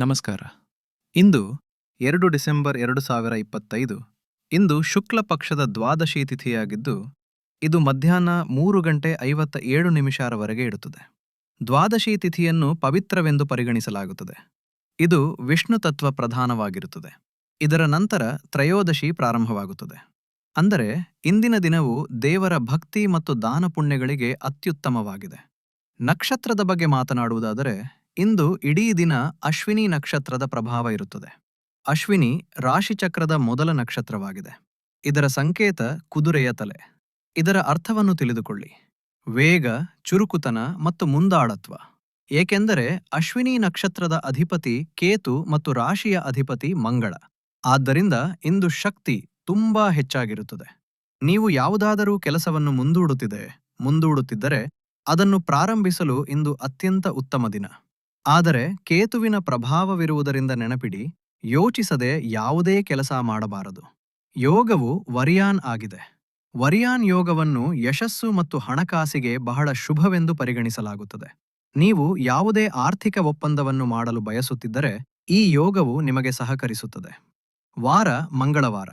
ನಮಸ್ಕಾರ. ಇಂದು ಎರಡು ಡಿಸೆಂಬರ್ ಎರಡು ಸಾವಿರ ಇಪ್ಪತ್ತೈದು. ಇಂದು ಶುಕ್ಲ ಪಕ್ಷದ ದ್ವಾದಶಿ ತಿಥಿಯಾಗಿದ್ದು, ಇದು ಮಧ್ಯಾಹ್ನ ಮೂರು ಗಂಟೆ ಐವತ್ತ ಏಳು ನಿಮಿಷರವರೆಗೆ ಇಡುತ್ತದೆ. ದ್ವಾದಶಿ ತಿಥಿಯನ್ನು ಪವಿತ್ರವೆಂದು ಪರಿಗಣಿಸಲಾಗುತ್ತದೆ. ಇದು ವಿಷ್ಣು ತತ್ವ ಪ್ರಧಾನವಾಗಿರುತ್ತದೆ. ಇದರ ನಂತರ ತ್ರಯೋದಶಿ ಪ್ರಾರಂಭವಾಗುತ್ತದೆ. ಅಂದರೆ, ಇಂದಿನ ದಿನವು ದೇವರ ಭಕ್ತಿ ಮತ್ತು ದಾನ ಪುಣ್ಯಗಳಿಗೆ ಅತ್ಯುತ್ತಮವಾಗಿದೆ. ನಕ್ಷತ್ರದ ಬಗ್ಗೆ ಮಾತನಾಡುವುದಾದರೆ ಇಂದು ಇಡೀ ದಿನ ಅಶ್ವಿನಿ ನಕ್ಷತ್ರದ ಪ್ರಭಾವ ಇರುತ್ತದೆ. ಅಶ್ವಿನಿ ರಾಶಿಚಕ್ರದ ಮೊದಲ ನಕ್ಷತ್ರವಾಗಿದೆ. ಇದರ ಸಂಕೇತ ಕುದುರೆಯ ತಲೆ. ಇದರ ಅರ್ಥವನ್ನು ತಿಳಿದುಕೊಳ್ಳಿ. ವೇಗ, ಚುರುಕುತನ ಮತ್ತು ಮುಂದಾಳತ್ವ. ಏಕೆಂದರೆ ಅಶ್ವಿನಿ ನಕ್ಷತ್ರದ ಅಧಿಪತಿ ಕೇತು ಮತ್ತು ರಾಶಿಯ ಅಧಿಪತಿ ಮಂಗಳ. ಆದ್ದರಿಂದ ಇಂದು ಶಕ್ತಿ ತುಂಬಾ ಹೆಚ್ಚಾಗಿರುತ್ತದೆ. ನೀವು ಯಾವುದಾದರೂ ಕೆಲಸವನ್ನು ಮುಂದೂಡುತ್ತಿದೆ, ಮುಂದೂಡುತ್ತಿದ್ದರೆ ಅದನ್ನು ಪ್ರಾರಂಭಿಸಲು ಇಂದು ಅತ್ಯಂತ ಉತ್ತಮ ದಿನ. ಆದರೆ ಕೇತುವಿನ ಪ್ರಭಾವವಿರುವುದರಿಂದ ನೆನಪಿಡಿ, ಯೋಚಿಸದೆ ಯಾವುದೇ ಕೆಲಸ ಮಾಡಬಾರದು. ಯೋಗವು ವರಿಯಾನ್ ಆಗಿದೆ. ವರಿಯಾನ್ ಯೋಗವನ್ನು ಯಶಸ್ಸು ಮತ್ತು ಹಣಕಾಸಿಗೆ ಬಹಳ ಶುಭವೆಂದು ಪರಿಗಣಿಸಲಾಗುತ್ತದೆ. ನೀವು ಯಾವುದೇ ಆರ್ಥಿಕ ಒಪ್ಪಂದವನ್ನು ಮಾಡಲು ಬಯಸುತ್ತಿದ್ದರೆ, ಈ ಯೋಗವು ನಿಮಗೆ ಸಹಕರಿಸುತ್ತದೆ. ವಾರ, ಮಂಗಳವಾರ.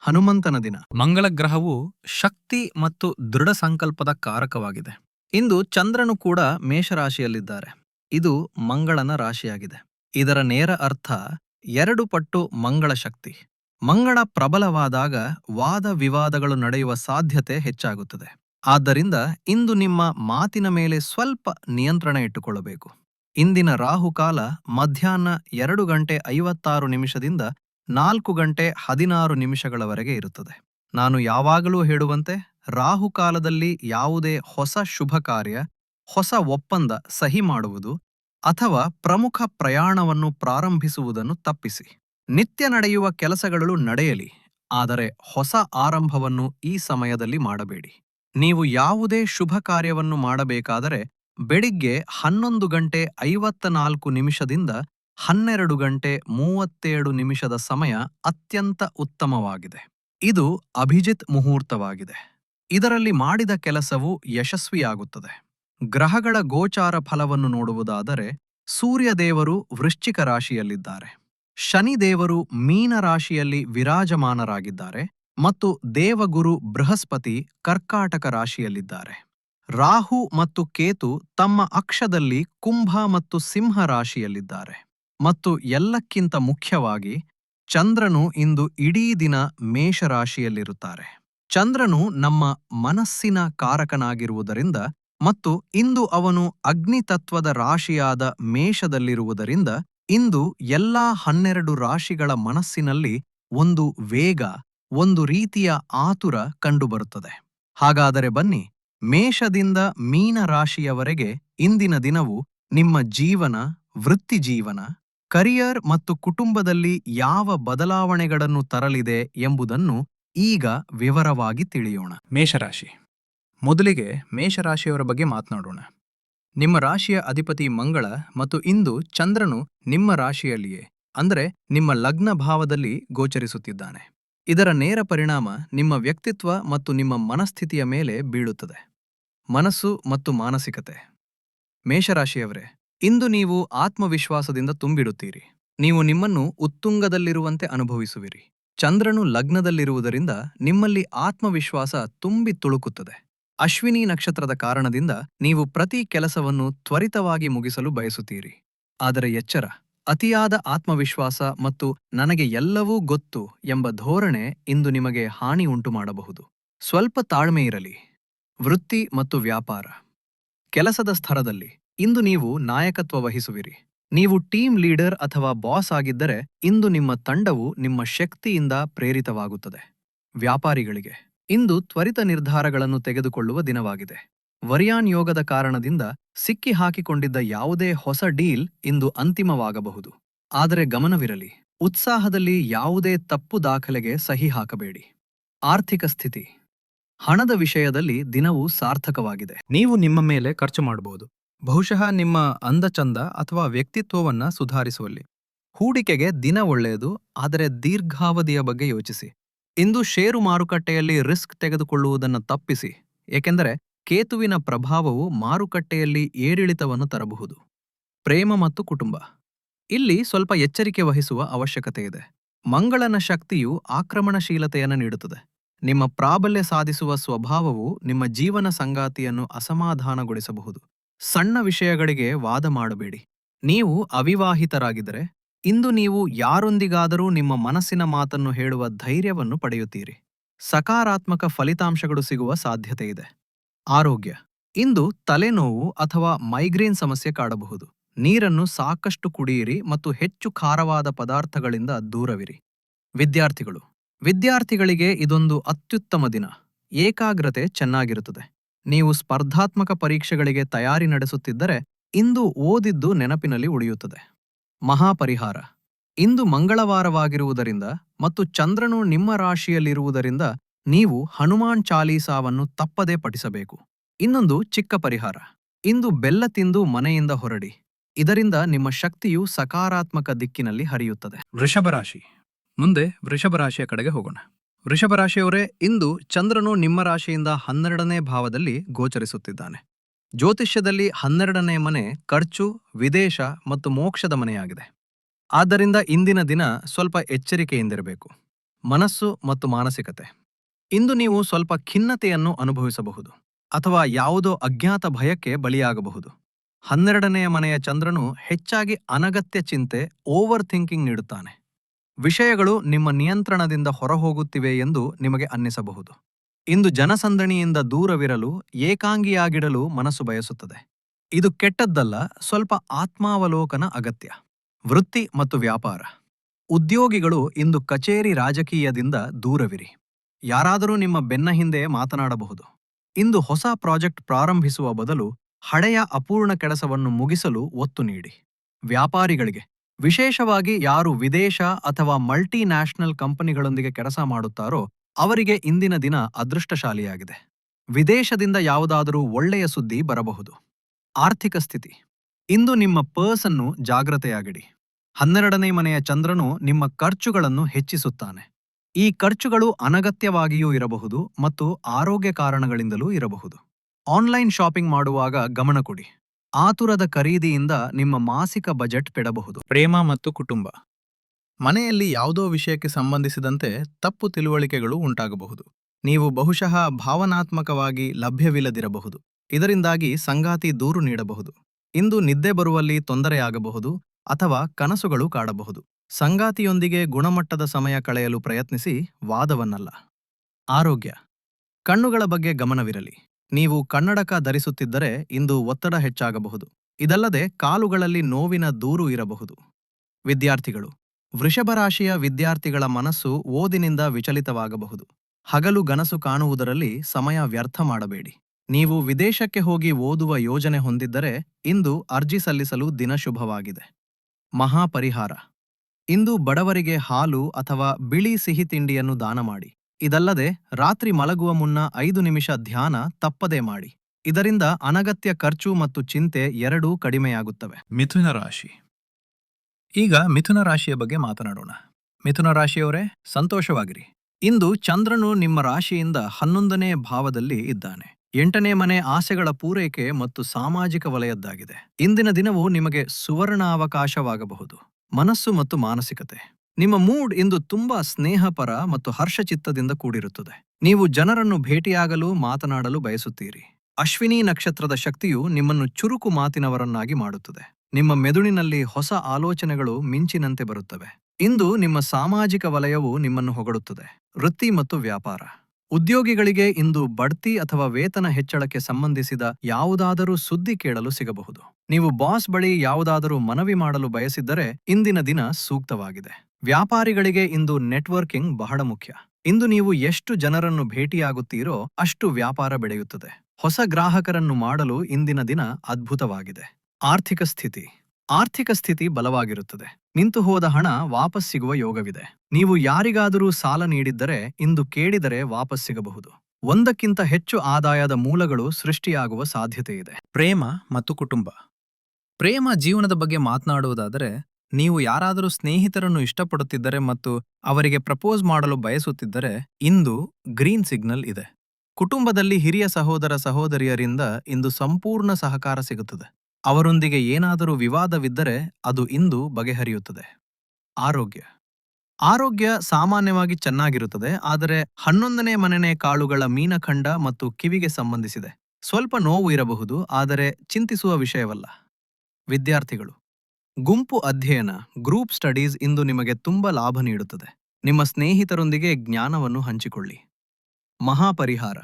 ಹನುಮಂತನ ದಿನ. ಮಂಗಳ ಗ್ರಹವು ಶಕ್ತಿ ಮತ್ತು ದೃಢ ಸಂಕಲ್ಪದ ಕಾರಕವಾಗಿದೆ. ಇಂದು ಚಂದ್ರನು ಕೂಡ ಮೇಷರಾಶಿಯಲ್ಲಿದ್ದಾರೆ. ಇದು ಮಂಗಳನ ರಾಶಿಯಾಗಿದೆ. ಇದರ ನೇರ ಅರ್ಥ ಎರಡು ಪಟ್ಟು ಮಂಗಳ ಶಕ್ತಿ. ಮಂಗಳ ಪ್ರಬಲವಾದಾಗ ವಾದ ವಿವಾದಗಳು ನಡೆಯುವ ಸಾಧ್ಯತೆ ಹೆಚ್ಚಾಗುತ್ತದೆ. ಆದ್ದರಿಂದ ಇಂದು ನಿಮ್ಮ ಮಾತಿನ ಮೇಲೆ ಸ್ವಲ್ಪ ನಿಯಂತ್ರಣ ಇಟ್ಟುಕೊಳ್ಳಬೇಕು. ಇಂದಿನ ರಾಹುಕಾಲ ಮಧ್ಯಾಹ್ನ ಎರಡು ಗಂಟೆ ಐವತ್ತಾರು ನಿಮಿಷದಿಂದ ನಾಲ್ಕು ಗಂಟೆ ಹದಿನಾರು ನಿಮಿಷಗಳವರೆಗೆ ಇರುತ್ತದೆ. ನಾನು ಯಾವಾಗಲೂ ಹೇಳುವಂತೆ ರಾಹುಕಾಲದಲ್ಲಿ ಯಾವುದೇ ಹೊಸ ಶುಭ ಕಾರ್ಯ ಹೊಸ ಒಪ್ಪಂದ ಸಹಿ ಮಾಡುವುದು ಅಥವಾ ಪ್ರಮುಖ ಪ್ರಯಾಣವನ್ನು ಪ್ರಾರಂಭಿಸುವುದನ್ನು ತಪ್ಪಿಸಿ. ನಿತ್ಯ ನಡೆಯುವ ಕೆಲಸಗಳು ನಡೆಯಲಿ, ಆದರೆ ಹೊಸ ಆರಂಭವನ್ನು ಈ ಸಮಯದಲ್ಲಿ ಮಾಡಬೇಡಿ. ನೀವು ಯಾವುದೇ ಶುಭ ಕಾರ್ಯವನ್ನು ಮಾಡಬೇಕಾದರೆ ಬೆಳಿಗ್ಗೆ ಹನ್ನೊಂದು ಗಂಟೆ ಐವತ್ತ ನಾಲ್ಕು ನಿಮಿಷದಿಂದ ಹನ್ನೆರಡು ಗಂಟೆ ಮೂವತ್ತೇಳು ನಿಮಿಷದ ಸಮಯ ಅತ್ಯಂತ ಉತ್ತಮವಾಗಿದೆ. ಇದು ಅಭಿಜಿತ್ ಮುಹೂರ್ತವಾಗಿದೆ. ಇದರಲ್ಲಿ ಮಾಡಿದ ಕೆಲಸವು ಯಶಸ್ವಿಯಾಗುತ್ತದೆ. ಗ್ರಹಗಳ ಗೋಚಾರ ಫಲವನ್ನು ನೋಡುವುದಾದರೆ ಸೂರ್ಯದೇವರು ವೃಶ್ಚಿಕ ರಾಶಿಯಲ್ಲಿದ್ದಾರೆ. ಶನಿದೇವರು ಮೀನ ರಾಶಿಯಲ್ಲಿ ವಿರಾಜಮಾನರಾಗಿದ್ದಾರೆ ಮತ್ತು ದೇವಗುರು ಬೃಹಸ್ಪತಿ ಕರ್ಕಾಟಕ ರಾಶಿಯಲ್ಲಿದ್ದಾರೆ. ರಾಹು ಮತ್ತು ಕೇತು ತಮ್ಮ ಅಕ್ಷದಲ್ಲಿ ಕುಂಭ ಮತ್ತು ಸಿಂಹ ರಾಶಿಯಲ್ಲಿದ್ದಾರೆ. ಮತ್ತು ಎಲ್ಲಕ್ಕಿಂತ ಮುಖ್ಯವಾಗಿ ಚಂದ್ರನು ಇಂದು ಇಡೀ ದಿನ ಮೇಷರಾಶಿಯಲ್ಲಿರುತ್ತಾರೆ ಚಂದ್ರನು ನಮ್ಮ ಮನಸ್ಸಿನ ಕಾರಕನಾಗಿರುವುದರಿಂದ ಮತ್ತು ಇಂದು ಅವನು ಅಗ್ನಿತತ್ವದ ರಾಶಿಯಾದ ಮೇಷದಲ್ಲಿರುವುದರಿಂದ ಇಂದು ಎಲ್ಲಾ ಹನ್ನೆರಡು ರಾಶಿಗಳ ಮನಸ್ಸಿನಲ್ಲಿ ಒಂದು ವೇಗ, ಒಂದು ರೀತಿಯ ಆತುರ ಕಂಡುಬರುತ್ತದೆ. ಹಾಗಾದರೆ ಬನ್ನಿ, ಮೇಷದಿಂದ ಮೀನ ರಾಶಿಯವರೆಗೆ ಇಂದಿನ ದಿನವು ನಿಮ್ಮ ಜೀವನ ವೃತ್ತಿಜೀವನ ಕರಿಯರ್ ಮತ್ತು ಕುಟುಂಬದಲ್ಲಿ ಯಾವ ಬದಲಾವಣೆಗಳನ್ನು ತರಲಿದೆ ಎಂಬುದನ್ನು ಈಗ ವಿವರವಾಗಿ ತಿಳಿಯೋಣ. ಮೇಷರಾಶಿ. ಮೊದಲಿಗೆ ಮೇಷರಾಶಿಯವರ ಬಗ್ಗೆ ಮಾತನಾಡೋಣ. ನಿಮ್ಮ ರಾಶಿಯ ಅಧಿಪತಿ ಮಂಗಳ ಮತ್ತು ಇಂದು ಚಂದ್ರನು ನಿಮ್ಮ ರಾಶಿಯಲ್ಲಿಯೇ, ಅಂದರೆ ನಿಮ್ಮ ಲಗ್ನ ಭಾವದಲ್ಲಿ ಗೋಚರಿಸುತ್ತಿದ್ದಾನೆ. ಇದರ ನೇರ ಪರಿಣಾಮ ನಿಮ್ಮ ವ್ಯಕ್ತಿತ್ವ ಮತ್ತು ನಿಮ್ಮ ಮನಸ್ಥಿತಿಯ ಮೇಲೆ ಬೀಳುತ್ತದೆ. ಮನಸ್ಸು ಮತ್ತು ಮಾನಸಿಕತೆ. ಮೇಷರಾಶಿಯವರೇ, ಇಂದು ನೀವು ಆತ್ಮವಿಶ್ವಾಸದಿಂದ ತುಂಬಿಡುತ್ತೀರಿ. ನೀವು ನಿಮ್ಮನ್ನು ಉತ್ತುಂಗದಲ್ಲಿರುವಂತೆ ಅನುಭವಿಸುವಿರಿ. ಚಂದ್ರನು ಲಗ್ನದಲ್ಲಿರುವುದರಿಂದ ನಿಮ್ಮಲ್ಲಿ ಆತ್ಮವಿಶ್ವಾಸ ತುಂಬಿ ತುಳುಕುತ್ತದೆ. ಅಶ್ವಿನಿ ನಕ್ಷತ್ರದ ಕಾರಣದಿಂದ ನೀವು ಪ್ರತಿ ಕೆಲಸವನ್ನು ತ್ವರಿತವಾಗಿ ಮುಗಿಸಲು ಬಯಸುತ್ತೀರಿ. ಆದರೆ ಎಚ್ಚರ, ಅತಿಯಾದ ಆತ್ಮವಿಶ್ವಾಸ ಮತ್ತು ನನಗೆ ಎಲ್ಲವೂ ಗೊತ್ತು ಎಂಬ ಧೋರಣೆ ಇಂದು ನಿಮಗೆ ಹಾನಿ ಉಂಟು ಮಾಡಬಹುದು ಸ್ವಲ್ಪ ತಾಳ್ಮೆ ಇರಲಿ. ವೃತ್ತಿ ಮತ್ತು ವ್ಯಾಪಾರ. ಕೆಲಸದ ಸ್ಥಳದಲ್ಲಿ ಇಂದು ನೀವು ನಾಯಕತ್ವ ವಹಿಸುವಿರಿ. ನೀವು ಟೀಮ್ ಲೀಡರ್ ಅಥವಾ ಬಾಸ್ ಆಗಿದ್ದರೆ ಇಂದು ನಿಮ್ಮ ತಂಡವು ನಿಮ್ಮ ಶಕ್ತಿಯಿಂದ ಪ್ರೇರಿತವಾಗುತ್ತದೆ. ವ್ಯಾಪಾರಿಗಳಿಗೆ ಇಂದು ತ್ವರಿತ ನಿರ್ಧಾರಗಳನ್ನು ತೆಗೆದುಕೊಳ್ಳುವ ದಿನವಾಗಿದೆ. ವರಿಯಾನ್ ಯೋಗದ ಕಾರಣದಿಂದ ಸಿಕ್ಕಿ ಹಾಕಿಕೊಂಡಿದ್ದ ಯಾವುದೇ ಹೊಸ ಡೀಲ್ ಇಂದು ಅಂತಿಮವಾಗಬಹುದು. ಆದರೆ ಗಮನವಿರಲಿ, ಉತ್ಸಾಹದಲ್ಲಿ ಯಾವುದೇ ತಪ್ಪು ದಾಖಲೆಗೆ ಸಹಿ ಹಾಕಬೇಡಿ. ಆರ್ಥಿಕ ಸ್ಥಿತಿ. ಹಣದ ವಿಷಯದಲ್ಲಿ ದಿನವು ಸಾರ್ಥಕವಾಗಿದೆ. ನೀವು ನಿಮ್ಮ ಮೇಲೆ ಖರ್ಚು ಮಾಡಬಹುದು. ಬಹುಶಃ ನಿಮ್ಮ ಅಂದಚಂದ ಅಥವಾ ವ್ಯಕ್ತಿತ್ವವನ್ನ ಸುಧಾರಿಸುವಲ್ಲಿ. ಹೂಡಿಕೆಗೆ ದಿನ ಒಳ್ಳೆಯದು, ಆದರೆ ದೀರ್ಘಾವಧಿಯ ಬಗ್ಗೆ ಯೋಚಿಸಿ. ಇಂದು ಷೇರು ಮಾರುಕಟ್ಟೆಯಲ್ಲಿ ರಿಸ್ಕ್ ತೆಗೆದುಕೊಳ್ಳುವುದನ್ನು ತಪ್ಪಿಸಿ, ಏಕೆಂದರೆ ಕೇತುವಿನ ಪ್ರಭಾವವು ಮಾರುಕಟ್ಟೆಯಲ್ಲಿ ಏರಿಳಿತವನ್ನು ತರಬಹುದು. ಪ್ರೇಮ ಮತ್ತು ಕುಟುಂಬ. ಇಲ್ಲಿ ಸ್ವಲ್ಪ ಎಚ್ಚರಿಕೆ ವಹಿಸುವ ಅವಶ್ಯಕತೆ ಇದೆ ಮಂಗಳನ ಶಕ್ತಿಯು ಆಕ್ರಮಣಶೀಲತೆಯನ್ನು ನೀಡುತ್ತದೆ. ನಿಮ್ಮ ಪ್ರಾಬಲ್ಯ ಸಾಧಿಸುವ ಸ್ವಭಾವವು ನಿಮ್ಮ ಜೀವನ ಸಂಗಾತಿಯನ್ನು ಅಸಮಾಧಾನಗೊಳಿಸಬಹುದು. ಸಣ್ಣ ವಿಷಯಗಳಿಗೆ ವಾದ ಮಾಡಬೇಡಿ. ನೀವು ಅವಿವಾಹಿತರಾಗಿದ್ದರೆ ಇಂದು ನೀವು ಯಾರೊಂದಿಗಾದರೂ ನಿಮ್ಮ ಮನಸ್ಸಿನ ಮಾತನ್ನು ಹೇಳುವ ಧೈರ್ಯವನ್ನು ಪಡೆಯುತ್ತೀರಿ. ಸಕಾರಾತ್ಮಕ ಫಲಿತಾಂಶಗಳು ಸಿಗುವ ಸಾಧ್ಯತೆ ಇದೆ. ಆರೋಗ್ಯ. ಇಂದು ತಲೆನೋವು ಅಥವಾ ಮೈಗ್ರೇನ್ ಸಮಸ್ಯೆ ಕಾಡಬಹುದು. ನೀರನ್ನು ಸಾಕಷ್ಟು ಕುಡಿಯಿರಿ ಮತ್ತು ಹೆಚ್ಚು ಖಾರವಾದ ಪದಾರ್ಥಗಳಿಂದ ದೂರವಿರಿ. ವಿದ್ಯಾರ್ಥಿಗಳು. ವಿದ್ಯಾರ್ಥಿಗಳಿಗೆ ಇದೊಂದು ಅತ್ಯುತ್ತಮ ದಿನ. ಏಕಾಗ್ರತೆ ಚೆನ್ನಾಗಿರುತ್ತದೆ. ನೀವು ಸ್ಪರ್ಧಾತ್ಮಕ ಪರೀಕ್ಷೆಗಳಿಗೆ ತಯಾರಿ ನಡೆಸುತ್ತಿದ್ದರೆ ಇಂದು ಓದಿದ್ದು ನೆನಪಿನಲ್ಲಿ ಉಳಿಯುತ್ತದೆ. ಮಹಾಪರಿಹಾರ. ಇಂದು ಮಂಗಳವಾರವಾಗಿರುವುದರಿಂದ ಮತ್ತು ಚಂದ್ರನು ನಿಮ್ಮ ರಾಶಿಯಲ್ಲಿರುವುದರಿಂದ ನೀವು ಹನುಮಾನ್ ಚಾಲೀಸಾವನ್ನು ತಪ್ಪದೇ ಪಠಿಸಬೇಕು. ಇನ್ನೊಂದು ಚಿಕ್ಕ ಪರಿಹಾರ. ಇಂದು ಬೆಲ್ಲ ತಿಂದು ಮನೆಯಿಂದ ಹೊರಡಿ. ಇದರಿಂದ ನಿಮ್ಮ ಶಕ್ತಿಯು ಸಕಾರಾತ್ಮಕ ದಿಕ್ಕಿನಲ್ಲಿ ಹರಿಯುತ್ತದೆ. ವೃಷಭ ರಾಶಿ. ಮುಂದೆ ವೃಷಭ ರಾಶಿಯ ಕಡೆಗೆ ಹೋಗೋಣ. ವೃಷಭ ರಾಶಿಯವರೇ, ಇಂದು ಚಂದ್ರನು ನಿಮ್ಮ ರಾಶಿಯಿಂದ ಹನ್ನೆರಡನೇ ಭಾವದಲ್ಲಿ ಗೋಚರಿಸುತ್ತಿದ್ದಾನೆ. ಜ್ಯೋತಿಷ್ಯದಲ್ಲಿ ಹನ್ನೆರಡನೇ ಮನೆ ಖರ್ಚು, ವಿದೇಶ ಮತ್ತು ಮೋಕ್ಷದ ಮನೆಯಾಗಿದೆ. ಆದ್ದರಿಂದ ಇಂದಿನ ದಿನ ಸ್ವಲ್ಪ ಎಚ್ಚರಿಕೆಯಿಂದಿರಬೇಕು. ಮನಸ್ಸು ಮತ್ತು ಮಾನಸಿಕತೆ. ಇಂದು ನೀವು ಸ್ವಲ್ಪ ಖಿನ್ನತೆಯನ್ನು ಅನುಭವಿಸಬಹುದು ಅಥವಾ ಯಾವುದೋ ಅಜ್ಞಾತ ಭಯಕ್ಕೆ ಬಲಿಯಾಗಬಹುದು. ಹನ್ನೆರಡನೆಯ ಮನೆಯ ಚಂದ್ರನು ಹೆಚ್ಚಾಗಿ ಅನಗತ್ಯ ಚಿಂತೆ ಓವರ್ ಥಿಂಕಿಂಗ್ ನೀಡುತ್ತಾನೆ. ವಿಷಯಗಳು ನಿಮ್ಮ ನಿಯಂತ್ರಣದಿಂದ ಹೊರಹೋಗುತ್ತಿವೆ ಎಂದು ನಿಮಗೆ ಅನ್ನಿಸಬಹುದು. ಇಂದು ಜನಸಂದಣಿಯಿಂದ ದೂರವಿರಲು, ಏಕಾಂಗಿಯಾಗಿಡಲು ಮನಸ್ಸು ಬಯಸುತ್ತದೆ. ಇದು ಕೆಟ್ಟದ್ದಲ್ಲ, ಸ್ವಲ್ಪ ಆತ್ಮಾವಲೋಕನ ಅಗತ್ಯ. ವೃತ್ತಿ ಮತ್ತು ವ್ಯಾಪಾರ. ಉದ್ಯೋಗಿಗಳು ಇಂದು ಕಚೇರಿ ರಾಜಕೀಯದಿಂದ ದೂರವಿರಿ. ಯಾರಾದರೂ ನಿಮ್ಮ ಬೆನ್ನ ಹಿಂದೆ ಮಾತನಾಡಬಹುದು. ಇಂದು ಹೊಸ ಪ್ರಾಜೆಕ್ಟ್ ಪ್ರಾರಂಭಿಸುವ ಬದಲು ಹಳೆಯ ಅಪೂರ್ಣ ಕೆಲಸವನ್ನು ಮುಗಿಸಲು ಒತ್ತು ನೀಡಿ. ವ್ಯಾಪಾರಿಗಳಿಗೆ, ವಿಶೇಷವಾಗಿ ಯಾರು ವಿದೇಶ ಅಥವಾ ಮಲ್ಟಿನ್ಯಾಷನಲ್ ಕಂಪನಿಗಳೊಂದಿಗೆ ಕೆಲಸ ಮಾಡುತ್ತಾರೋ ಅವರಿಗೆ ಇಂದಿನ ದಿನ ಅದೃಷ್ಟಶಾಲಿಯಾಗಿದೆ. ವಿದೇಶದಿಂದ ಯಾವುದಾದರೂ ಒಳ್ಳೆಯ ಸುದ್ದಿ ಬರಬಹುದು. ಆರ್ಥಿಕ ಸ್ಥಿತಿ. ಇಂದು ನಿಮ್ಮ ಪರ್ಸ್ ಅನ್ನು ಜಾಗ್ರತೆಯಾಗಿಡಿ. ಹನ್ನೆರಡನೇ ಮನೆಯ ಚಂದ್ರನು ನಿಮ್ಮ ಖರ್ಚುಗಳನ್ನು ಹೆಚ್ಚಿಸುತ್ತಾನೆ. ಈ ಖರ್ಚುಗಳು ಅನಗತ್ಯವಾಗಿಯೂ ಇರಬಹುದು ಮತ್ತು ಆರೋಗ್ಯ ಕಾರಣಗಳಿಂದಲೂ ಇರಬಹುದು. ಆನ್ಲೈನ್ ಶಾಪಿಂಗ್ ಮಾಡುವಾಗ ಗಮನ ಕೊಡಿ. ಆತುರದ ಖರೀದಿಯಿಂದ ನಿಮ್ಮ ಮಾಸಿಕ ಬಜೆಟ್ ಪೆಡಬಹುದು. ಪ್ರೇಮ ಮತ್ತು ಕುಟುಂಬ. ಮನೆಯಲ್ಲಿ ಯಾವುದೋ ವಿಷಯಕ್ಕೆ ಸಂಬಂಧಿಸಿದಂತೆ ತಪ್ಪು ತಿಳುವಳಿಕೆಗಳು ಉಂಟಾಗಬಹುದು. ನೀವು ಬಹುಶಃ ಭಾವನಾತ್ಮಕವಾಗಿ ಲಭ್ಯವಿಲ್ಲದಿರಬಹುದು. ಇದರಿಂದಾಗಿ ಸಂಗಾತಿ ದೂರು ನೀಡಬಹುದು. ಇಂದು ನಿದ್ದೆ ಬರುವಲ್ಲಿ ತೊಂದರೆಯಾಗಬಹುದು ಅಥವಾ ಕನಸುಗಳು ಕಾಡಬಹುದು. ಸಂಗಾತಿಯೊಂದಿಗೆ ಗುಣಮಟ್ಟದ ಸಮಯ ಕಳೆಯಲು ಪ್ರಯತ್ನಿಸಿ ವಾದವನ್ನಲ್ಲ. ಆರೋಗ್ಯ. ಕಣ್ಣುಗಳ ಬಗ್ಗೆ ಗಮನವಿರಲಿ. ನೀವು ಕನ್ನಡಕ ಧರಿಸುತ್ತಿದ್ದರೆ ಇಂದು ಒತ್ತಡ ಹೆಚ್ಚಾಗಬಹುದು. ಇದಲ್ಲದೆ ಕಾಲುಗಳಲ್ಲಿ ನೋವಿನ ದೂರು ಇರಬಹುದು. ವಿದ್ಯಾರ್ಥಿಗಳು. ವೃಷಭ ರಾಶಿಯ ವಿದ್ಯಾರ್ಥಿಗಳ ಮನಸ್ಸು ಓದಿನಿಂದ ವಿಚಲಿತವಾಗಬಹುದು. ಹಗಲು ಗನಸು ಕಾಣುವುದರಲ್ಲಿ ಸಮಯ ವ್ಯರ್ಥ ಮಾಡಬೇಡಿ. ನೀವು ವಿದೇಶಕ್ಕೆ ಹೋಗಿ ಓದುವ ಯೋಜನೆ ಹೊಂದಿದ್ದರೆ ಇಂದು ಅರ್ಜಿ ಸಲ್ಲಿಸಲು ದಿನ ಶುಭವಾಗಿದೆ. ಮಹಾಪರಿಹಾರ. ಇಂದು ಬಡವರಿಗೆ ಹಾಲು ಅಥವಾ ಬಿಳಿ ಸಿಹಿ ತಿಂಡಿಯನ್ನು ದಾನ ಮಾಡಿ. ಇದಲ್ಲದೆ ರಾತ್ರಿ ಮಲಗುವ ಮುನ್ನ ಐದು ನಿಮಿಷ ಧ್ಯಾನ ತಪ್ಪದೇ ಮಾಡಿ. ಇದರಿಂದ ಅನಗತ್ಯ ಖರ್ಚು ಮತ್ತು ಚಿಂತೆ ಎರಡೂ ಕಡಿಮೆಯಾಗುತ್ತವೆ. ಮಿಥುನ ರಾಶಿ. ಈಗ ಮಿಥುನ ರಾಶಿಯ ಬಗ್ಗೆ ಮಾತನಾಡೋಣ. ಮಿಥುನ ರಾಶಿಯವರೇ, ಸಂತೋಷವಾಗಿರಿ. ಇಂದು ಚಂದ್ರನು ನಿಮ್ಮ ರಾಶಿಯಿಂದ ಹನ್ನೊಂದನೇ ಭಾವದಲ್ಲಿ ಇದ್ದಾನೆ. ಎಂಟನೇ ಮನೆ ಆಸೆಗಳ ಪೂರೈಕೆ ಮತ್ತು ಸಾಮಾಜಿಕ ವಲಯದ್ದಾಗಿದೆ. ಇಂದಿನ ದಿನವು ನಿಮಗೆ ಸುವರ್ಣಾವಕಾಶವಾಗಬಹುದು. ಮನಸ್ಸು ಮತ್ತು ಮಾನಸಿಕತೆ. ನಿಮ್ಮ ಮೂಡ್ ಇಂದು ತುಂಬಾ ಸ್ನೇಹಪರ ಮತ್ತು ಹರ್ಷಚಿತ್ತದಿಂದ ಕೂಡಿರುತ್ತದೆ. ನೀವು ಜನರನ್ನು ಭೇಟಿಯಾಗಲು, ಮಾತನಾಡಲು ಬಯಸುತ್ತೀರಿ. ಅಶ್ವಿನಿ ನಕ್ಷತ್ರದ ಶಕ್ತಿಯು ನಿಮ್ಮನ್ನು ಚುರುಕು ಮಾತಿನವರನ್ನಾಗಿ ಮಾಡುತ್ತದೆ. ನಿಮ್ಮ ಮೆದುಳಿನಲ್ಲಿ ಹೊಸ ಆಲೋಚನೆಗಳು ಮಿಂಚಿನಂತೆ ಬರುತ್ತವೆ. ಇಂದು ನಿಮ್ಮ ಸಾಮಾಜಿಕ ವಲಯವು ನಿಮ್ಮನ್ನು ಹೊಗಳುತ್ತದೆ. ವೃತ್ತಿ ಮತ್ತು ವ್ಯಾಪಾರ. ಉದ್ಯೋಗಿಗಳಿಗೆ ಇಂದು ಬಡ್ತಿ ಅಥವಾ ವೇತನ ಹೆಚ್ಚಳಕ್ಕೆ ಸಂಬಂಧಿಸಿದ ಯಾವುದಾದರೂ ಸುದ್ದಿ ಕೇಳಲು ಸಿಗಬಹುದು. ನೀವು ಬಾಸ್ ಬಳಿ ಯಾವುದಾದರೂ ಮನವಿ ಮಾಡಲು ಬಯಸಿದ್ದರೆ ಇಂದಿನ ದಿನ ಸೂಕ್ತವಾಗಿದೆ. ವ್ಯಾಪಾರಿಗಳಿಗೆ ಇಂದು ನೆಟ್ವರ್ಕಿಂಗ್ ಬಹಳ ಮುಖ್ಯ. ಇಂದು ನೀವು ಎಷ್ಟು ಜನರನ್ನು ಭೇಟಿಯಾಗುತ್ತೀರೋ ಅಷ್ಟು ವ್ಯಾಪಾರ ಬೆಳೆಯುತ್ತದೆ. ಹೊಸ ಗ್ರಾಹಕರನ್ನು ಮಾಡಲು ಇಂದಿನ ದಿನ ಅದ್ಭುತವಾಗಿದೆ. ಆರ್ಥಿಕ ಸ್ಥಿತಿ. ಆರ್ಥಿಕ ಸ್ಥಿತಿ ಬಲವಾಗಿರುತ್ತದೆ. ನಿಂತು ಹೋದ ಹಣ ವಾಪಸ್ ಸಿಗುವ ಯೋಗವಿದೆ. ನೀವು ಯಾರಿಗಾದರೂ ಸಾಲ ನೀಡಿದ್ದರೆ ಇಂದು ಕೇಳಿದರೆ ವಾಪಸ್ ಸಿಗಬಹುದು. ಒಂದಕ್ಕಿಂತ ಹೆಚ್ಚು ಆದಾಯದ ಮೂಲಗಳು ಸೃಷ್ಟಿಯಾಗುವ ಸಾಧ್ಯತೆ ಇದೆ ಪ್ರೇಮ ಮತ್ತು ಕುಟುಂಬ. ಪ್ರೇಮ ಜೀವನದ ಬಗ್ಗೆ ಮಾತನಾಡುವುದಾದರೆ, ನೀವು ಯಾರಾದರೂ ಸ್ನೇಹಿತರನ್ನು ಇಷ್ಟಪಡುತ್ತಿದ್ದರೆ ಮತ್ತು ಅವರಿಗೆ ಪ್ರಪೋಸ್ ಮಾಡಲು ಬಯಸುತ್ತಿದ್ದರೆ ಇಂದು ಗ್ರೀನ್ ಸಿಗ್ನಲ್ ಇದೆ. ಕುಟುಂಬದಲ್ಲಿ ಹಿರಿಯ ಸಹೋದರ ಸಹೋದರಿಯರಿಂದ ಇಂದು ಸಂಪೂರ್ಣ ಸಹಕಾರ ಸಿಗುತ್ತದೆ. ಅವರೊಂದಿಗೆ ಏನಾದರೂ ವಿವಾದವಿದ್ದರೆ ಅದು ಇಂದು ಬಗೆಹರಿಯುತ್ತದೆ. ಆರೋಗ್ಯ. ಆರೋಗ್ಯ ಸಾಮಾನ್ಯವಾಗಿ ಚೆನ್ನಾಗಿರುತ್ತದೆ, ಆದರೆ ಹನ್ನೊಂದನೇ ಮನೆನೇ ಕಾಳುಗಳ ಮೀನಖಂಡ ಮತ್ತು ಕಿವಿಗೆ ಸಂಬಂಧಿಸಿದೆ. ಸ್ವಲ್ಪ ನೋವು ಇರಬಹುದು, ಆದರೆ ಚಿಂತಿಸುವ ವಿಷಯವಲ್ಲ. ವಿದ್ಯಾರ್ಥಿಗಳು. ಗುಂಪು ಅಧ್ಯಯನ, ಗ್ರೂಪ್ ಸ್ಟಡೀಸ್ ಇಂದು ನಿಮಗೆ ತುಂಬ ಲಾಭ ನೀಡುತ್ತದೆ. ನಿಮ್ಮ ಸ್ನೇಹಿತರೊಂದಿಗೆ ಜ್ಞಾನವನ್ನು ಹಂಚಿಕೊಳ್ಳಿ. ಮಹಾಪರಿಹಾರ.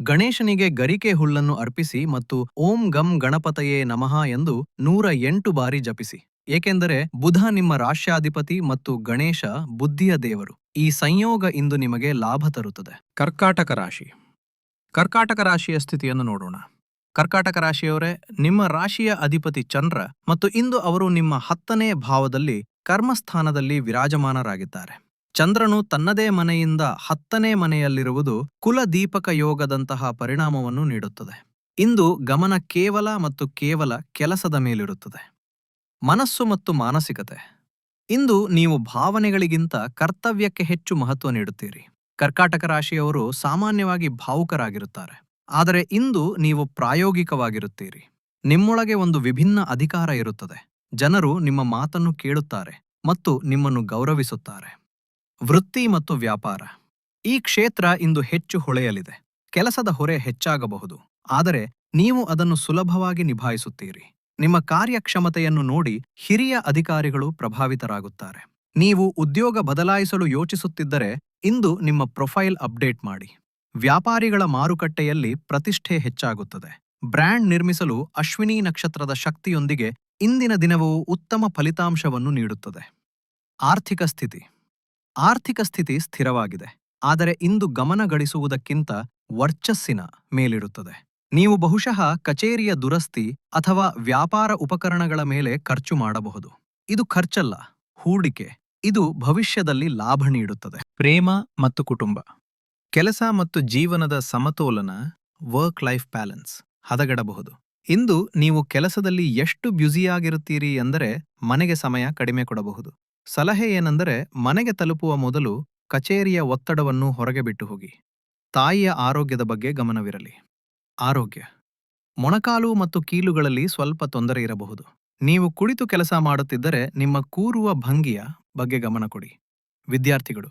ಗಣೇಶನಿಗೆ ಗರಿಕೆ ಹುಲ್ಲನ್ನು ಅರ್ಪಿಸಿ ಮತ್ತು ಓಂ ಗಂ ಗಣಪತಯೇ ನಮಃ ಎಂದು ನೂರ ಎಂಟು ಬಾರಿ ಜಪಿಸಿ. ಏಕೆಂದರೆ ಬುಧ ನಿಮ್ಮ ರಾಶ್ಯಾಧಿಪತಿ ಮತ್ತು ಗಣೇಶ ಬುದ್ಧಿಯ ದೇವರು. ಈ ಸಂಯೋಗ ಇಂದು ನಿಮಗೆ ಲಾಭ ತರುತ್ತದೆ. ಕರ್ಕಾಟಕ ರಾಶಿ. ಕರ್ಕಾಟಕ ರಾಶಿಯ ಸ್ಥಿತಿಯನ್ನು ನೋಡೋಣ. ಕರ್ಕಾಟಕ ರಾಶಿಯವರೇ, ನಿಮ್ಮ ರಾಶಿಯ ಅಧಿಪತಿ ಚಂದ್ರ ಮತ್ತು ಇಂದು ಅವರು ನಿಮ್ಮ ಹತ್ತನೇ ಭಾವದಲ್ಲಿ ಕರ್ಮಸ್ಥಾನದಲ್ಲಿ ವಿರಾಜಮಾನರಾಗಿದ್ದಾರೆ. ಚಂದ್ರನು ತನ್ನದೇ ಮನೆಯಿಂದ ಹತ್ತನೇ ಮನೆಯಲ್ಲಿರುವುದು ಕುಲದೀಪಕ ಯೋಗದಂತಹ ಪರಿಣಾಮವನ್ನು ನೀಡುತ್ತದೆ. ಇಂದು ಗಮನ ಕೇವಲ ಮತ್ತು ಕೇವಲ ಕೆಲಸದ ಮೇಲಿರುತ್ತದೆ. ಮನಸ್ಸು ಮತ್ತು ಮಾನಸಿಕತೆ. ಇಂದು ನೀವು ಭಾವನೆಗಳಿಗಿಂತ ಕರ್ತವ್ಯಕ್ಕೆ ಹೆಚ್ಚು ಮಹತ್ವ ನೀಡುತ್ತೀರಿ. ಕರ್ಕಾಟಕ ರಾಶಿಯವರು ಸಾಮಾನ್ಯವಾಗಿ ಭಾವುಕರಾಗಿರುತ್ತಾರೆ. ಆದರೆ ಇಂದು ನೀವು ಪ್ರಾಯೋಗಿಕವಾಗಿರುತ್ತೀರಿ. ನಿಮ್ಮೊಳಗೆ ಒಂದು ವಿಭಿನ್ನ ಅಧಿಕಾರ ಇರುತ್ತದೆ. ಜನರು ನಿಮ್ಮ ಮಾತನ್ನು ಕೇಳುತ್ತಾರೆ ಮತ್ತು ನಿಮ್ಮನ್ನು ಗೌರವಿಸುತ್ತಾರೆ. ವೃತ್ತಿ ಮತ್ತು ವ್ಯಾಪಾರ. ಈ ಕ್ಷೇತ್ರ ಇಂದು ಹೆಚ್ಚು ಹೊಳೆಯಲಿದೆ. ಕೆಲಸದ ಹೊರೆ ಹೆಚ್ಚಾಗಬಹುದು. ಆದರೆ ನೀವು ಅದನ್ನು ಸುಲಭವಾಗಿ ನಿಭಾಯಿಸುತ್ತೀರಿ. ನಿಮ್ಮ ಕಾರ್ಯಕ್ಷಮತೆಯನ್ನು ನೋಡಿ ಹಿರಿಯ ಅಧಿಕಾರಿಗಳು ಪ್ರಭಾವಿತರಾಗುತ್ತಾರೆ. ನೀವು ಉದ್ಯೋಗ ಬದಲಾಯಿಸಲು ಯೋಚಿಸುತ್ತಿದ್ದರೆ ಇಂದು ನಿಮ್ಮ ಪ್ರೊಫೈಲ್ ಅಪ್ಡೇಟ್ ಮಾಡಿ. ವ್ಯಾಪಾರಿಗಳ ಮಾರುಕಟ್ಟೆಯಲ್ಲಿ ಪ್ರತಿಷ್ಠೆ ಹೆಚ್ಚಾಗುತ್ತದೆ. ಬ್ರ್ಯಾಂಡ್ ನಿರ್ಮಿಸಲು ಅಶ್ವಿನಿ ನಕ್ಷತ್ರದ ಶಕ್ತಿಯೊಂದಿಗೆ ಇಂದಿನ ದಿನವೂ ಉತ್ತಮ ಫಲಿತಾಂಶವನ್ನು ನೀಡುತ್ತದೆ. ಆರ್ಥಿಕ ಸ್ಥಿತಿ. ಆರ್ಥಿಕ ಸ್ಥಿತಿ ಸ್ಥಿರವಾಗಿದೆ. ಆದರೆ ಇಂದು ಗಮನ ಗಳಿಸುವುದಕ್ಕಿಂತ ವರ್ಚಸ್ಸಿನ ಮೇಲಿರುತ್ತದೆ. ನೀವು ಬಹುಶಃ ಕಚೇರಿಯ ದುರಸ್ತಿ ಅಥವಾ ವ್ಯಾಪಾರ ಉಪಕರಣಗಳ ಮೇಲೆ ಖರ್ಚು ಮಾಡಬಹುದು. ಇದು ಖರ್ಚಲ್ಲ, ಹೂಡಿಕೆ. ಇದು ಭವಿಷ್ಯದಲ್ಲಿ ಲಾಭ ನೀಡುತ್ತದೆ. ಪ್ರೇಮ ಮತ್ತು ಕುಟುಂಬ. ಕೆಲಸ ಮತ್ತು ಜೀವನದ ಸಮತೋಲನ ವರ್ಕ್ ಲೈಫ್ ಬ್ಯಾಲೆನ್ಸ್ ಹದಗೆಡಬಹುದು. ಇಂದು ನೀವು ಕೆಲಸದಲ್ಲಿ ಎಷ್ಟು ಬ್ಯುಸಿಯಾಗಿರುತ್ತೀರಿ ಎಂದರೆ ಮನೆಗೆ ಸಮಯ ಕಡಿಮೆ ಕೊಡಬಹುದು. ಸಲಹೆ ಏನೆಂದರೆ ಮನೆಗೆ ತಲುಪುವ ಮೊದಲು ಕಚೇರಿಯ ಒತ್ತಡವನ್ನು ಹೊರಗೆ ಬಿಟ್ಟು ಹೋಗಿ. ತಾಯಿಯ ಆರೋಗ್ಯದ ಬಗ್ಗೆ ಗಮನವಿರಲಿ. ಆರೋಗ್ಯ. ಮೊಣಕಾಲು ಮತ್ತು ಕೀಲುಗಳಲ್ಲಿ ಸ್ವಲ್ಪ ತೊಂದರೆ ಇರಬಹುದು. ನೀವು ಕುಳಿತು ಕೆಲಸ ಮಾಡುತ್ತಿದ್ದರೆ ನಿಮ್ಮ ಕೂರುವ ಭಂಗಿಯ ಬಗ್ಗೆ ಗಮನ ಕೊಡಿ. ವಿದ್ಯಾರ್ಥಿಗಳು.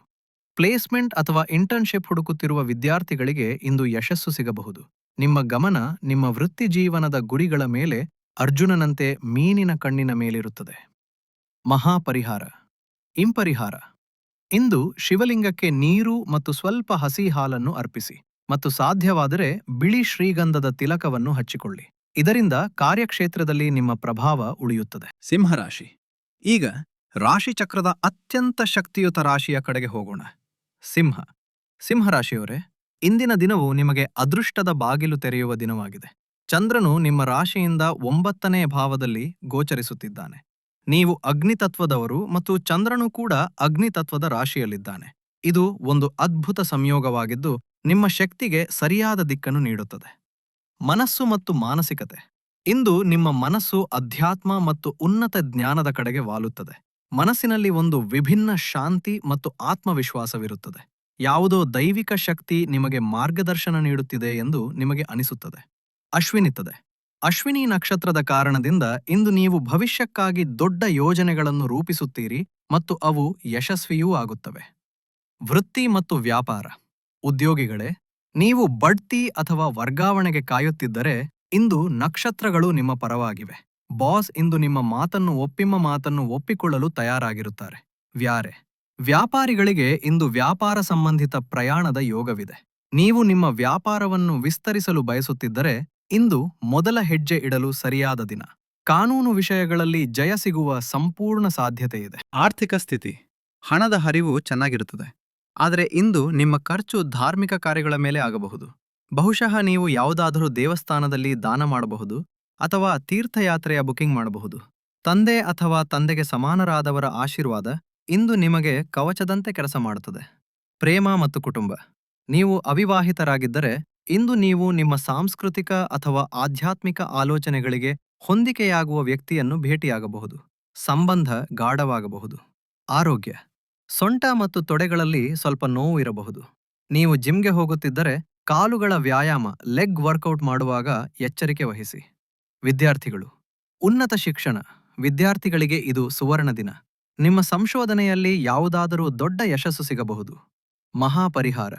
ಪ್ಲೇಸ್ಮೆಂಟ್ ಅಥವಾ ಇಂಟರ್ನ್ಶಿಪ್ ಹುಡುಕುತ್ತಿರುವ ವಿದ್ಯಾರ್ಥಿಗಳಿಗೆ ಇಂದು ಯಶಸ್ಸು ಸಿಗಬಹುದು. ನಿಮ್ಮ ಗಮನ ನಿಮ್ಮ ವೃತ್ತಿ ಜೀವನದ ಗುರಿಗಳ ಮೇಲೆ ಅರ್ಜುನನಂತೆ ಮೀನಿನ ಕಣ್ಣಿನ ಮೇಲಿರುತ್ತದೆ. ಮಹಾಪರಿಹಾರ. ಇಂಪರಿಹಾರ. ಇಂದು ಶಿವಲಿಂಗಕ್ಕೆ ನೀರು ಮತ್ತು ಸ್ವಲ್ಪ ಹಸಿ ಹಾಲನ್ನು ಅರ್ಪಿಸಿ ಮತ್ತು ಸಾಧ್ಯವಾದರೆ ಬಿಳಿ ಶ್ರೀಗಂಧದ ತಿಲಕವನ್ನು ಹಚ್ಚಿಕೊಳ್ಳಿ. ಇದರಿಂದ ಕಾರ್ಯಕ್ಷೇತ್ರದಲ್ಲಿ ನಿಮ್ಮ ಪ್ರಭಾವ ಉಳಿಯುತ್ತದೆ. ಸಿಂಹರಾಶಿ. ಈಗ ರಾಶಿಚಕ್ರದ ಅತ್ಯಂತ ಶಕ್ತಿಯುತ ರಾಶಿಯ ಕಡೆಗೆ ಹೋಗೋಣ. ಸಿಂಹ. ಸಿಂಹರಾಶಿಯವರೇ, ಇಂದಿನ ದಿನವು ನಿಮಗೆ ಅದೃಷ್ಟದ ಬಾಗಿಲು ತೆರೆಯುವ ದಿನವಾಗಿದೆ. ಚಂದ್ರನು ನಿಮ್ಮ ರಾಶಿಯಿಂದ ಒಂಬತ್ತನೇ ಭಾವದಲ್ಲಿ ಗೋಚರಿಸುತ್ತಿದ್ದಾನೆ. ನೀವು ಅಗ್ನಿತತ್ವದವರು ಮತ್ತು ಚಂದ್ರನು ಕೂಡ ಅಗ್ನಿತತ್ವದ ರಾಶಿಯಲ್ಲಿದ್ದಾನೆ. ಇದು ಒಂದು ಅದ್ಭುತ ಸಂಯೋಗವಾಗಿದ್ದು ನಿಮ್ಮ ಶಕ್ತಿಗೆ ಸರಿಯಾದ ದಿಕ್ಕನ್ನು ನೀಡುತ್ತದೆ. ಮನಸ್ಸು ಮತ್ತು ಮಾನಸಿಕತೆ. ಇಂದು ನಿಮ್ಮ ಮನಸ್ಸು ಅಧ್ಯಾತ್ಮ ಮತ್ತು ಉನ್ನತ ಜ್ಞಾನದ ಕಡೆಗೆ ವಾಲುತ್ತದೆ. ಮನಸ್ಸಿನಲ್ಲಿ ಒಂದು ವಿಭಿನ್ನ ಶಾಂತಿ ಮತ್ತು ಆತ್ಮವಿಶ್ವಾಸವಿರುತ್ತದೆ. ಯಾವುದೋ ದೈವಿಕ ಶಕ್ತಿ ನಿಮಗೆ ಮಾರ್ಗದರ್ಶನ ನೀಡುತ್ತಿದೆ ಎಂದು ನಿಮಗೆ ಅನಿಸುತ್ತದೆ. ಅಶ್ವಿನಿತ್ತದೆ. ಅಶ್ವಿನಿ ನಕ್ಷತ್ರದ ಕಾರಣದಿಂದ ಇಂದು ನೀವು ಭವಿಷ್ಯಕ್ಕಾಗಿ ದೊಡ್ಡ ಯೋಜನೆಗಳನ್ನು ರೂಪಿಸುತ್ತೀರಿ ಮತ್ತು ಅವು ಯಶಸ್ವಿಯೂ ಆಗುತ್ತವೆ. ವೃತ್ತಿ ಮತ್ತು ವ್ಯಾಪಾರ. ಉದ್ಯೋಗಿಗಳೇ, ನೀವು ಬಡ್ತಿ ಅಥವಾ ವರ್ಗಾವಣೆಗೆ ಕಾಯುತ್ತಿದ್ದರೆ ಇಂದು ನಕ್ಷತ್ರಗಳು ನಿಮ್ಮ ಪರವಾಗಿವೆ. ಬಾಸ್ ಇಂದು ನಿಮ್ಮ ಮಾತನ್ನು ಒಪ್ಪಿಮ್ಮ ಮಾತನ್ನು ಒಪ್ಪಿಕೊಳ್ಳಲು ತಯಾರಾಗಿರುತ್ತಾರೆ. ವ್ಯಾರೆ ವ್ಯಾಪಾರಿಗಳಿಗೆ ಇಂದು ವ್ಯಾಪಾರ ಸಂಬಂಧಿತ ಪ್ರಯಾಣದ ಯೋಗವಿದೆ. ನೀವು ನಿಮ್ಮ ವ್ಯಾಪಾರವನ್ನು ವಿಸ್ತರಿಸಲು ಬಯಸುತ್ತಿದ್ದರೆ ಇಂದು ಮೊದಲ ಹೆಜ್ಜೆ ಇಡಲು ಸರಿಯಾದ ದಿನ. ಕಾನೂನು ವಿಷಯಗಳಲ್ಲಿ ಜಯ ಸಿಗುವ ಸಂಪೂರ್ಣ ಸಾಧ್ಯತೆ ಇದೆ. ಆರ್ಥಿಕ ಸ್ಥಿತಿ. ಹಣದ ಹರಿವು ಚೆನ್ನಾಗಿರುತ್ತದೆ. ಆದರೆ ಇಂದು ನಿಮ್ಮ ಖರ್ಚು ಧಾರ್ಮಿಕ ಕಾರ್ಯಗಳ ಮೇಲೆ ಆಗಬಹುದು. ಬಹುಶಃ ನೀವು ಯಾವುದಾದರೂ ದೇವಸ್ಥಾನದಲ್ಲಿ ದಾನ ಮಾಡಬಹುದು ಅಥವಾ ತೀರ್ಥಯಾತ್ರೆಯ ಬುಕಿಂಗ್ ಮಾಡಬಹುದು. ತಂದೆ ಅಥವಾ ತಂದೆಗೆ ಸಮಾನರಾದವರ ಆಶೀರ್ವಾದ ಇಂದು ನಿಮಗೆ ಕವಚದಂತೆ ಕೆಲಸ ಮಾಡುತ್ತದೆ. ಪ್ರೇಮ ಮತ್ತು ಕುಟುಂಬ. ನೀವು ಅವಿವಾಹಿತರಾಗಿದ್ದರೆ ಇಂದು ನೀವು ನಿಮ್ಮ ಸಾಂಸ್ಕೃತಿಕ ಅಥವಾ ಆಧ್ಯಾತ್ಮಿಕ ಆಲೋಚನೆಗಳಿಗೆ ಹೊಂದಿಕೆಯಾಗುವ ವ್ಯಕ್ತಿಯನ್ನು ಭೇಟಿಯಾಗಬಹುದು. ಸಂಬಂಧ ಗಾಢವಾಗಬಹುದು. ಆರೋಗ್ಯ. ಸೊಂಟ ಮತ್ತು ತೊಡೆಗಳಲ್ಲಿ ಸ್ವಲ್ಪ ನೋವು ಇರಬಹುದು. ನೀವು ಜಿಮ್ಗೆ ಹೋಗುತ್ತಿದ್ದರೆ ಕಾಲುಗಳ ವ್ಯಾಯಾಮ, ಲೆಗ್ ವರ್ಕೌಟ್ ಮಾಡುವಾಗ ಎಚ್ಚರಿಕೆ ವಹಿಸಿ. ವಿದ್ಯಾರ್ಥಿಗಳು. ಉನ್ನತ ಶಿಕ್ಷಣ. ವಿದ್ಯಾರ್ಥಿಗಳಿಗೆ ಇದು ಸುವರ್ಣ ದಿನ. ನಿಮ್ಮ ಸಂಶೋಧನೆಯಲ್ಲಿ ಯಾವುದಾದರೂ ದೊಡ್ಡ ಯಶಸ್ಸು ಸಿಗಬಹುದು. ಮಹಾಪರಿಹಾರ.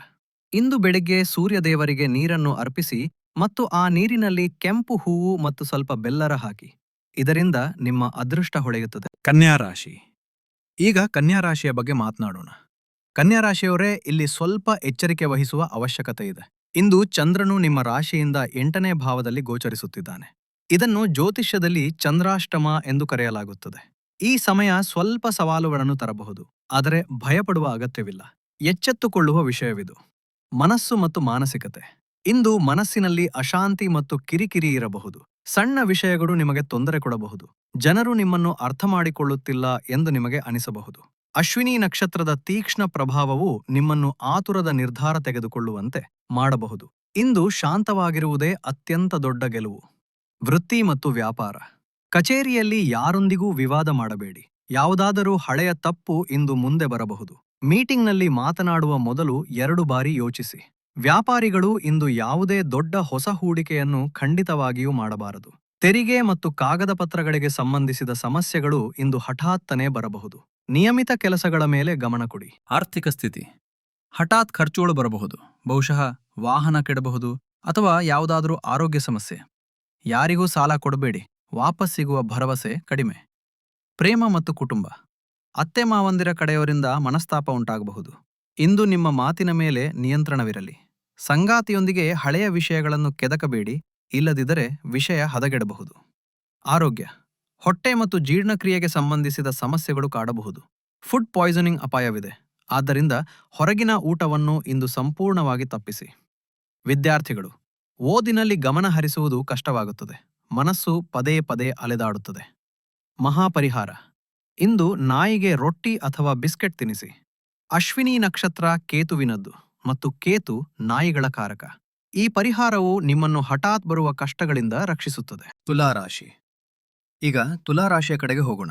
ಇಂದು ಬೆಳಿಗ್ಗೆ ಸೂರ್ಯದೇವರಿಗೆ ನೀರನ್ನು ಅರ್ಪಿಸಿ ಮತ್ತು ಆ ನೀರಿನಲ್ಲಿ ಕೆಂಪು ಹೂವು ಮತ್ತು ಸ್ವಲ್ಪ ಬೆಲ್ಲರ ಹಾಕಿ. ಇದರಿಂದ ನಿಮ್ಮ ಅದೃಷ್ಟ ಹೊಳೆಯುತ್ತದೆ. ಕನ್ಯಾರಾಶಿ. ಈಗ ಕನ್ಯಾ ರಾಶಿಯ ಬಗ್ಗೆ ಮಾತನಾಡೋಣ. ಕನ್ಯಾ ರಾಶಿಯವರೇ ಇಲ್ಲಿ ಸ್ವಲ್ಪ ಎಚ್ಚರಿಕೆ ವಹಿಸುವ ಅವಶ್ಯಕತೆ ಇದೆ. ಇಂದು ಚಂದ್ರನು ನಿಮ್ಮ ರಾಶಿಯಿಂದ ಎಂಟನೇ ಭಾವದಲ್ಲಿ ಗೋಚರಿಸುತ್ತಿದ್ದಾನೆ. ಇದನ್ನು ಜ್ಯೋತಿಷ್ಯದಲ್ಲಿ ಚಂದ್ರಾಷ್ಟಮ ಎಂದು ಕರೆಯಲಾಗುತ್ತದೆ. ಈ ಸಮಯ ಸ್ವಲ್ಪ ಸವಾಲುಗಳನ್ನು ತರಬಹುದು. ಆದರೆ ಭಯಪಡುವ ಅಗತ್ಯವಿಲ್ಲ. ಎಚ್ಚೆತ್ತುಕೊಳ್ಳುವ ವಿಷಯವಿದು. ಮನಸ್ಸು ಮತ್ತು ಮಾನಸಿಕತೆ. ಇಂದು ಮನಸ್ಸಿನಲ್ಲಿ ಅಶಾಂತಿ ಮತ್ತು ಕಿರಿಕಿರಿ ಇರಬಹುದು. ಸಣ್ಣ ವಿಷಯಗಳು ನಿಮಗೆ ತೊಂದರೆ ಕೊಡಬಹುದು. ಜನರು ನಿಮ್ಮನ್ನು ಅರ್ಥ ಮಾಡಿಕೊಳ್ಳುತ್ತಿಲ್ಲ ಎಂದು ನಿಮಗೆ ಅನಿಸಬಹುದು. ಅಶ್ವಿನಿ ನಕ್ಷತ್ರದ ತೀಕ್ಷ್ಣ ಪ್ರಭಾವವು ನಿಮ್ಮನ್ನು ಆತುರದ ನಿರ್ಧಾರ ತೆಗೆದುಕೊಳ್ಳುವಂತೆ ಮಾಡಬಹುದು. ಇಂದು ಶಾಂತವಾಗಿರುವುದೇ ಅತ್ಯಂತ ದೊಡ್ಡ ಗೆಲುವು. ವೃತ್ತಿ ಮತ್ತು ವ್ಯಾಪಾರ. ಕಚೇರಿಯಲ್ಲಿ ಯಾರೊಂದಿಗೂ ವಿವಾದ ಮಾಡಬೇಡಿ. ಯಾವುದಾದರೂ ಹಳೆಯ ತಪ್ಪು ಇಂದು ಮುಂದೆ ಬರಬಹುದು. ಮೀಟಿಂಗ್ನಲ್ಲಿ ಮಾತನಾಡುವ ಮೊದಲು ಎರಡು ಬಾರಿ ಯೋಚಿಸಿ. ವ್ಯಾಪಾರಿಗಳು ಇಂದು ಯಾವುದೇ ದೊಡ್ಡ ಹೊಸ ಹೂಡಿಕೆಯನ್ನು ಖಂಡಿತವಾಗಿಯೂ ಮಾಡಬಾರದು. ತೆರಿಗೆ ಮತ್ತು ಕಾಗದ ಪತ್ರಗಳಿಗೆ ಸಂಬಂಧಿಸಿದ ಸಮಸ್ಯೆಗಳು ಇಂದು ಹಠಾತ್ತನೆ ಬರಬಹುದು. ನಿಯಮಿತ ಕೆಲಸಗಳ ಮೇಲೆ ಗಮನ ಕೊಡಿ. ಆರ್ಥಿಕ ಸ್ಥಿತಿ. ಹಠಾತ್ ಖರ್ಚುಗಳು ಬರಬಹುದು. ಬಹುಶಃ ವಾಹನ ಕೆಡಬಹುದು ಅಥವಾ ಯಾವುದಾದರೂ ಆರೋಗ್ಯ ಸಮಸ್ಯೆ. ಯಾರಿಗೂ ಸಾಲ ಕೊಡಬೇಡಿ. ವಾಪಸ್ ಸಿಗುವ ಭರವಸೆ ಕಡಿಮೆ. ಪ್ರೇಮ ಮತ್ತು ಕುಟುಂಬ. ಅತ್ತೆ ಮಾವಂದಿರ ಕಡೆಯವರಿಂದ ಮನಸ್ತಾಪ ಉಂಟಾಗಬಹುದು. ಇಂದು ನಿಮ್ಮ ಮಾತಿನ ಮೇಲೆ ನಿಯಂತ್ರಣವಿರಲಿ. ಸಂಗಾತಿಯೊಂದಿಗೆ ಹಳೆಯ ವಿಷಯಗಳನ್ನು ಕೆದಕಬೇಡಿ, ಇಲ್ಲದಿದ್ದರೆ ವಿಷಯ ಹದಗೆಡಬಹುದು. ಆರೋಗ್ಯ. ಹೊಟ್ಟೆ ಮತ್ತು ಜೀರ್ಣಕ್ರಿಯೆಗೆ ಸಂಬಂಧಿಸಿದ ಸಮಸ್ಯೆಗಳು ಕಾಡಬಹುದು. ಫುಡ್ ಪಾಯ್ಸನಿಂಗ್ ಅಪಾಯವಿದೆ. ಆದ್ದರಿಂದ ಹೊರಗಿನ ಊಟವನ್ನು ಇಂದು ಸಂಪೂರ್ಣವಾಗಿ ತಪ್ಪಿಸಿ. ವಿದ್ಯಾರ್ಥಿಗಳು. ಓದಿನಲ್ಲಿ ಗಮನ ಹರಿಸುವುದು ಕಷ್ಟವಾಗುತ್ತದೆ. ಮನಸ್ಸು ಪದೇ ಪದೇ ಅಲೆದಾಡುತ್ತದೆ. ಮಹಾಪರಿಹಾರ. ಇಂದು ನಾಯಿಗೆ ರೊಟ್ಟಿ ಅಥವಾ ಬಿಸ್ಕೆಟ್ ತಿನಿಸಿ. ಅಶ್ವಿನಿ ನಕ್ಷತ್ರ ಕೇತುವಿನದ್ದು ಮತ್ತು ಕೇತು ನಾಯಿಗಳ ಕಾರಕ. ಈ ಪರಿಹಾರವು ನಿಮ್ಮನ್ನು ಹಠಾತ್ ಬರುವ ಕಷ್ಟಗಳಿಂದ ರಕ್ಷಿಸುತ್ತದೆ. ತುಲಾರಾಶಿ. ಈಗ ತುಲಾರಾಶಿಯ ಕಡೆಗೆ ಹೋಗೋಣ.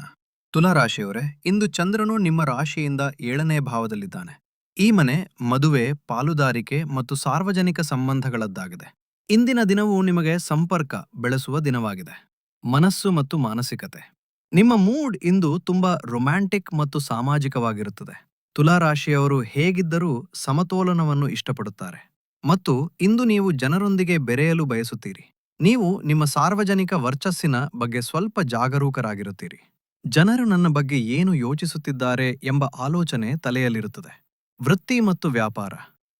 ತುಲಾರಾಶಿಯವರೇ, ಇಂದು ಚಂದ್ರನು ನಿಮ್ಮ ರಾಶಿಯಿಂದ ಏಳನೇ ಭಾವದಲ್ಲಿದ್ದಾನೆ. ಈ ಮನೆ ಮದುವೆ, ಪಾಲುದಾರಿಕೆ ಮತ್ತು ಸಾರ್ವಜನಿಕ ಸಂಬಂಧಗಳದ್ದಾಗಿದೆ. ಇಂದಿನ ದಿನವು ನಿಮಗೆ ಸಂಪರ್ಕ, ಬೆಳೆಸುವ ದಿನವಾಗಿದೆ. ಮನಸ್ಸು ಮತ್ತು ಮಾನಸಿಕತೆ. ನಿಮ್ಮ ಮೂಡ್ ಇಂದು ತುಂಬಾ ರೊಮ್ಯಾಂಟಿಕ್ ಮತ್ತು ಸಾಮಾಜಿಕವಾಗಿರುತ್ತದೆ. ತುಲಾರಾಶಿಯವರು ಹೇಗಿದ್ದರೂ ಸಮತೋಲನವನ್ನು ಇಷ್ಟಪಡುತ್ತಾರೆ. ಮತ್ತು ಇಂದು ನೀವು ಜನರೊಂದಿಗೆ ಬೆರೆಯಲು ಬಯಸುತ್ತೀರಿ. ನೀವು ನಿಮ್ಮ ಸಾರ್ವಜನಿಕ ವರ್ಚಸ್ಸಿನ ಬಗ್ಗೆ ಸ್ವಲ್ಪ ಜಾಗರೂಕರಾಗಿರುತ್ತೀರಿ. ಜನರು ನನ್ನ ಬಗ್ಗೆ ಏನು ಯೋಚಿಸುತ್ತಿದ್ದಾರೆ ಎಂಬ ಆಲೋಚನೆ ತಲೆಯಲ್ಲಿರುತ್ತದೆ. ವೃತ್ತಿ ಮತ್ತು ವ್ಯಾಪಾರ.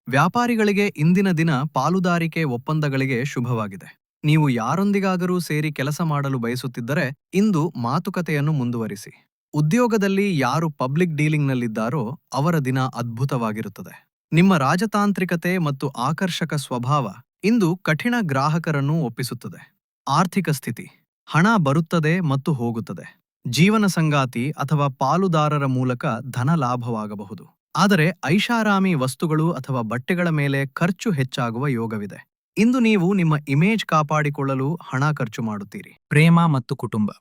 ವ್ಯಾಪಾರಿಗಳಿಗೆ ಇಂದಿನ ದಿನ ಪಾಲುದಾರಿಕೆ ಒಪ್ಪಂದಗಳಿಗೆ ಶುಭವಾಗಿದೆ. ನೀವು ಯಾರೊಂದಿಗಾದರೂ ಸೇರಿ ಕೆಲಸ ಮಾಡಲು ಬಯಸುತ್ತಿದ್ದರೆ ಇಂದು ಮಾತುಕತೆಯನ್ನು ಮುಂದುವರಿಸಿ. ಉದ್ಯೋಗದಲ್ಲಿ ಯಾರು ಪಬ್ಲಿಕ್ ಡೀಲಿಂಗ್ನಲ್ಲಿದ್ದಾರೋ ಅವರ ದಿನ ಅದ್ಭುತವಾಗಿರುತ್ತದೆ. ನಿಮ್ಮ ರಾಜತಾಂತ್ರಿಕತೆ ಮತ್ತು ಆಕರ್ಷಕ ಸ್ವಭಾವ ಇಂದು ಕಠಿಣ ಗ್ರಾಹಕರನ್ನು ಒಪ್ಪಿಸುತ್ತದೆ. ಆರ್ಥಿಕ ಸ್ಥಿತಿ, ಹಣ ಬರುತ್ತದೆ ಮತ್ತು ಹೋಗುತ್ತದೆ. ಜೀವನ ಸಂಗಾತಿ ಅಥವಾ ಪಾಲುದಾರರ ಮೂಲಕ ಧನ ಲಾಭವಾಗಬಹುದು. ಆದರೆ ಐಷಾರಾಮಿ ವಸ್ತುಗಳು ಅಥವಾ ಬಟ್ಟೆಗಳ ಮೇಲೆ ಖರ್ಚು ಹೆಚ್ಚಾಗುವ ಯೋಗವಿದೆ. ಇಂದು ನೀವು ನಿಮ್ಮ ಇಮೇಜ್ ಕಾಪಾಡಿಕೊಳ್ಳಲು ಹಣ ಖರ್ಚು ಮಾಡುತ್ತೀರಿ. ಪ್ರೇಮ ಮತ್ತು ಕುಟುಂಬ.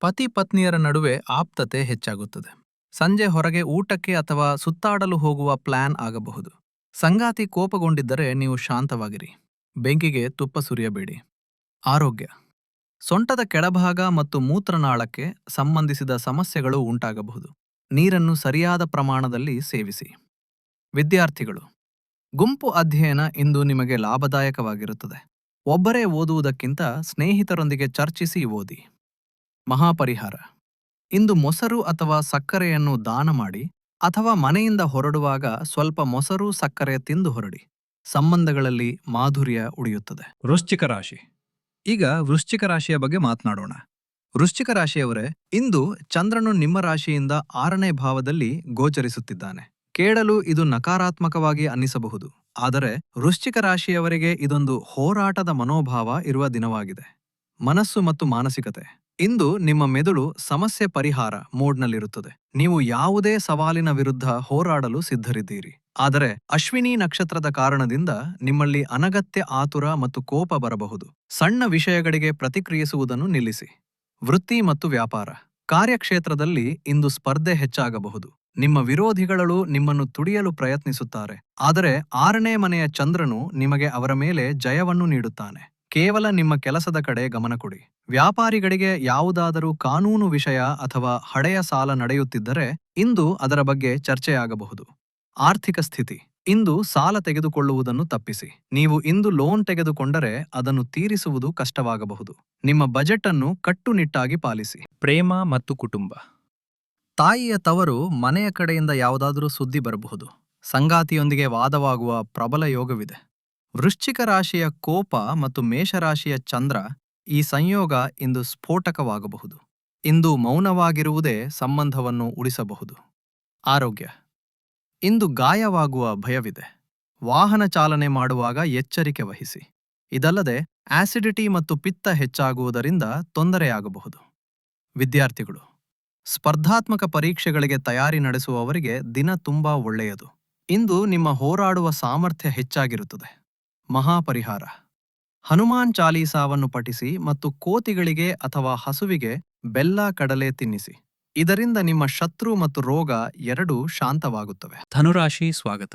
ಪತಿ ಪತ್ನಿಯರ ನಡುವೆ ಆಪ್ತತೆ ಹೆಚ್ಚಾಗುತ್ತದೆ. ಸಂಜೆ ಹೊರಗೆ ಊಟಕ್ಕೆ ಅಥವಾ ಸುತ್ತಾಡಲು ಹೋಗುವ ಪ್ಲಾನ್ ಆಗಬಹುದು. ಸಂಗಾತಿ ಕೋಪಗೊಂಡಿದ್ದರೆ ನೀವು ಶಾಂತವಾಗಿರಿ. ಬೆಂಕಿಗೆ ತುಪ್ಪ ಸುರಿಯಬೇಡಿ. ಆರೋಗ್ಯ. ಸೊಂಟದ ಕೆಳಭಾಗ ಮತ್ತು ಮೂತ್ರನಾಳಕ್ಕೆ ಸಂಬಂಧಿಸಿದ ಸಮಸ್ಯೆಗಳು ಉಂಟಾಗಬಹುದು. ನೀರನ್ನು ಸರಿಯಾದ ಪ್ರಮಾಣದಲ್ಲಿ ಸೇವಿಸಿ. ವಿದ್ಯಾರ್ಥಿಗಳು. ಗುಂಪು ಅಧ್ಯಯನ ಇಂದು ನಿಮಗೆ ಲಾಭದಾಯಕವಾಗಿರುತ್ತದೆ. ಒಬ್ಬರೇ ಓದುವುದಕ್ಕಿಂತ ಸ್ನೇಹಿತರೊಂದಿಗೆ ಚರ್ಚಿಸಿ ಓದಿ. ಮಹಾಪರಿಹಾರ. ಇಂದು ಮೊಸರು ಅಥವಾ ಸಕ್ಕರೆಯನ್ನು ದಾನ ಮಾಡಿ ಅಥವಾ ಮನೆಯಿಂದ ಹೊರಡುವಾಗ ಸ್ವಲ್ಪ ಮೊಸರು, ಸಕ್ಕರೆ ತಿಂದು ಹೊರಡಿ. ಸಂಬಂಧಗಳಲ್ಲಿ ಮಾಧುರ್ಯ ಉಳಿಯುತ್ತದೆ. ವೃಶ್ಚಿಕ ರಾಶಿ. ಈಗ ವೃಶ್ಚಿಕ ರಾಶಿಯ ಬಗ್ಗೆ ಮಾತನಾಡೋಣ. ವೃಶ್ಚಿಕ ರಾಶಿಯವರೇ ಇಂದು ಚಂದ್ರನು ನಿಮ್ಮ ರಾಶಿಯಿಂದ ಆರನೇ ಭಾವದಲ್ಲಿ ಗೋಚರಿಸುತ್ತಿದ್ದಾನೆ. ಕೇಳಲು ಇದು ನಕಾರಾತ್ಮಕವಾಗಿ ಅನ್ನಿಸಬಹುದು. ಆದರೆ ವೃಶ್ಚಿಕ ರಾಶಿಯವರಿಗೆ ಇದೊಂದು ಹೋರಾಟದ ಮನೋಭಾವ ಇರುವ ದಿನವಾಗಿದೆ. ಮನಸ್ಸು ಮತ್ತು ಮಾನಸಿಕತೆ. ಇಂದು ನಿಮ್ಮ ಮೆದುಳು ಸಮಸ್ಯೆ ಪರಿಹಾರ ಮೋಡ್ನಲ್ಲಿರುತ್ತದೆ. ನೀವು ಯಾವುದೇ ಸವಾಲಿನ ವಿರುದ್ಧ ಹೋರಾಡಲು ಸಿದ್ಧರಿದ್ದೀರಿ. ಆದರೆ ಅಶ್ವಿನಿ ನಕ್ಷತ್ರದ ಕಾರಣದಿಂದ ನಿಮ್ಮಲ್ಲಿ ಅನಗತ್ಯ ಆತುರ ಮತ್ತು ಕೋಪ ಬರಬಹುದು. ಸಣ್ಣ ವಿಷಯಗಳಿಗೆ ಪ್ರತಿಕ್ರಿಯಿಸುವುದನ್ನು ನಿಲ್ಲಿಸಿ. ವೃತ್ತಿ ಮತ್ತು ವ್ಯಾಪಾರ. ಕಾರ್ಯಕ್ಷೇತ್ರದಲ್ಲಿ ಇಂದು ಸ್ಪರ್ಧೆ ಹೆಚ್ಚಾಗಬಹುದು. ನಿಮ್ಮ ವಿರೋಧಿಗಳು ನಿಮ್ಮನ್ನು ತುಡಿಯಲು ಪ್ರಯತ್ನಿಸುತ್ತಾರೆ. ಆದರೆ ಆರನೇ ಮನೆಯ ಚಂದ್ರನು ನಿಮಗೆ ಅವರ ಮೇಲೆ ಜಯವನ್ನು ನೀಡುತ್ತಾನೆ. ಕೇವಲ ನಿಮ್ಮ ಕೆಲಸದ ಕಡೆ ಗಮನ ಕೊಡಿ. ವ್ಯಾಪಾರಿಗಳಿಗೆ ಯಾವುದಾದರೂ ಕಾನೂನು ವಿಷಯ ಅಥವಾ ಹಳೆಯ ಸಾಲ ನಡೆಯುತ್ತಿದ್ದರೆ ಇಂದು ಅದರ ಬಗ್ಗೆ ಚರ್ಚೆಯಾಗಬಹುದು. ಆರ್ಥಿಕ ಸ್ಥಿತಿ. ಇಂದು ಸಾಲ ತೆಗೆದುಕೊಳ್ಳುವುದನ್ನು ತಪ್ಪಿಸಿ. ನೀವು ಇಂದು ಲೋನ್ ತೆಗೆದುಕೊಂಡರೆ ಅದನ್ನು ತೀರಿಸುವುದು ಕಷ್ಟವಾಗಬಹುದು. ನಿಮ್ಮ ಬಜೆಟ್ ಅನ್ನು ಕಟ್ಟುನಿಟ್ಟಾಗಿ ಪಾಲಿಸಿ. ಪ್ರೇಮ ಮತ್ತು ಕುಟುಂಬ. ತಾಯಿಯ ತವರು ಮನೆಯ ಕಡೆಯಿಂದ ಯಾವುದಾದರೂ ಸುದ್ದಿ ಬರಬಹುದು. ಸಂಗಾತಿಯೊಂದಿಗೆ ವಾದವಾಗುವ ಪ್ರಬಲ ಯೋಗವಿದೆ. ವೃಶ್ಚಿಕ ರಾಶಿಯ ಕೋಪ ಮತ್ತು ಮೇಷರಾಶಿಯ ಚಂದ್ರ ಈ ಸಂಯೋಗ ಇಂದು ಸ್ಫೋಟಕವಾಗಬಹುದು. ಇಂದು ಮೌನವಾಗಿರುವುದೇ ಸಂಬಂಧವನ್ನು ಉಳಿಸಬಹುದು. ಆರೋಗ್ಯ. ಇಂದು ಗಾಯವಾಗುವ ಭಯವಿದೆ. ವಾಹನ ಚಾಲನೆ ಮಾಡುವಾಗ ಎಚ್ಚರಿಕೆ ವಹಿಸಿ. ಇದಲ್ಲದೆ ಆಸಿಡಿಟಿ ಮತ್ತು ಪಿತ್ತ ಹೆಚ್ಚಾಗುವುದರಿಂದ ತೊಂದರೆಯಾಗಬಹುದು. ವಿದ್ಯಾರ್ಥಿಗಳು. ಸ್ಪರ್ಧಾತ್ಮಕ ಪರೀಕ್ಷೆಗಳಿಗೆ ತಯಾರಿ ನಡೆಸುವವರಿಗೆ ದಿನ ತುಂಬಾ ಒಳ್ಳೆಯದು. ಇಂದು ನಿಮ್ಮ ಹೋರಾಡುವ ಸಾಮರ್ಥ್ಯ ಹೆಚ್ಚಾಗಿರುತ್ತದೆ. ಮಹಾಪರಿಹಾರ. ಹನುಮಾನ್ ಚಾಲೀಸಾವನ್ನು ಪಠಿಸಿ ಮತ್ತು ಕೋತಿಗಳಿಗೆ ಅಥವಾ ಹಸುವಿಗೆ ಬೆಲ್ಲ ಕಡಲೆ ತಿನ್ನಿಸಿ. ಇದರಿಂದ ನಿಮ್ಮ ಶತ್ರು ಮತ್ತು ರೋಗ ಎರಡೂ ಶಾಂತವಾಗುತ್ತವೆ. ಧನುರಾಶಿ ಸ್ವಾಗತ.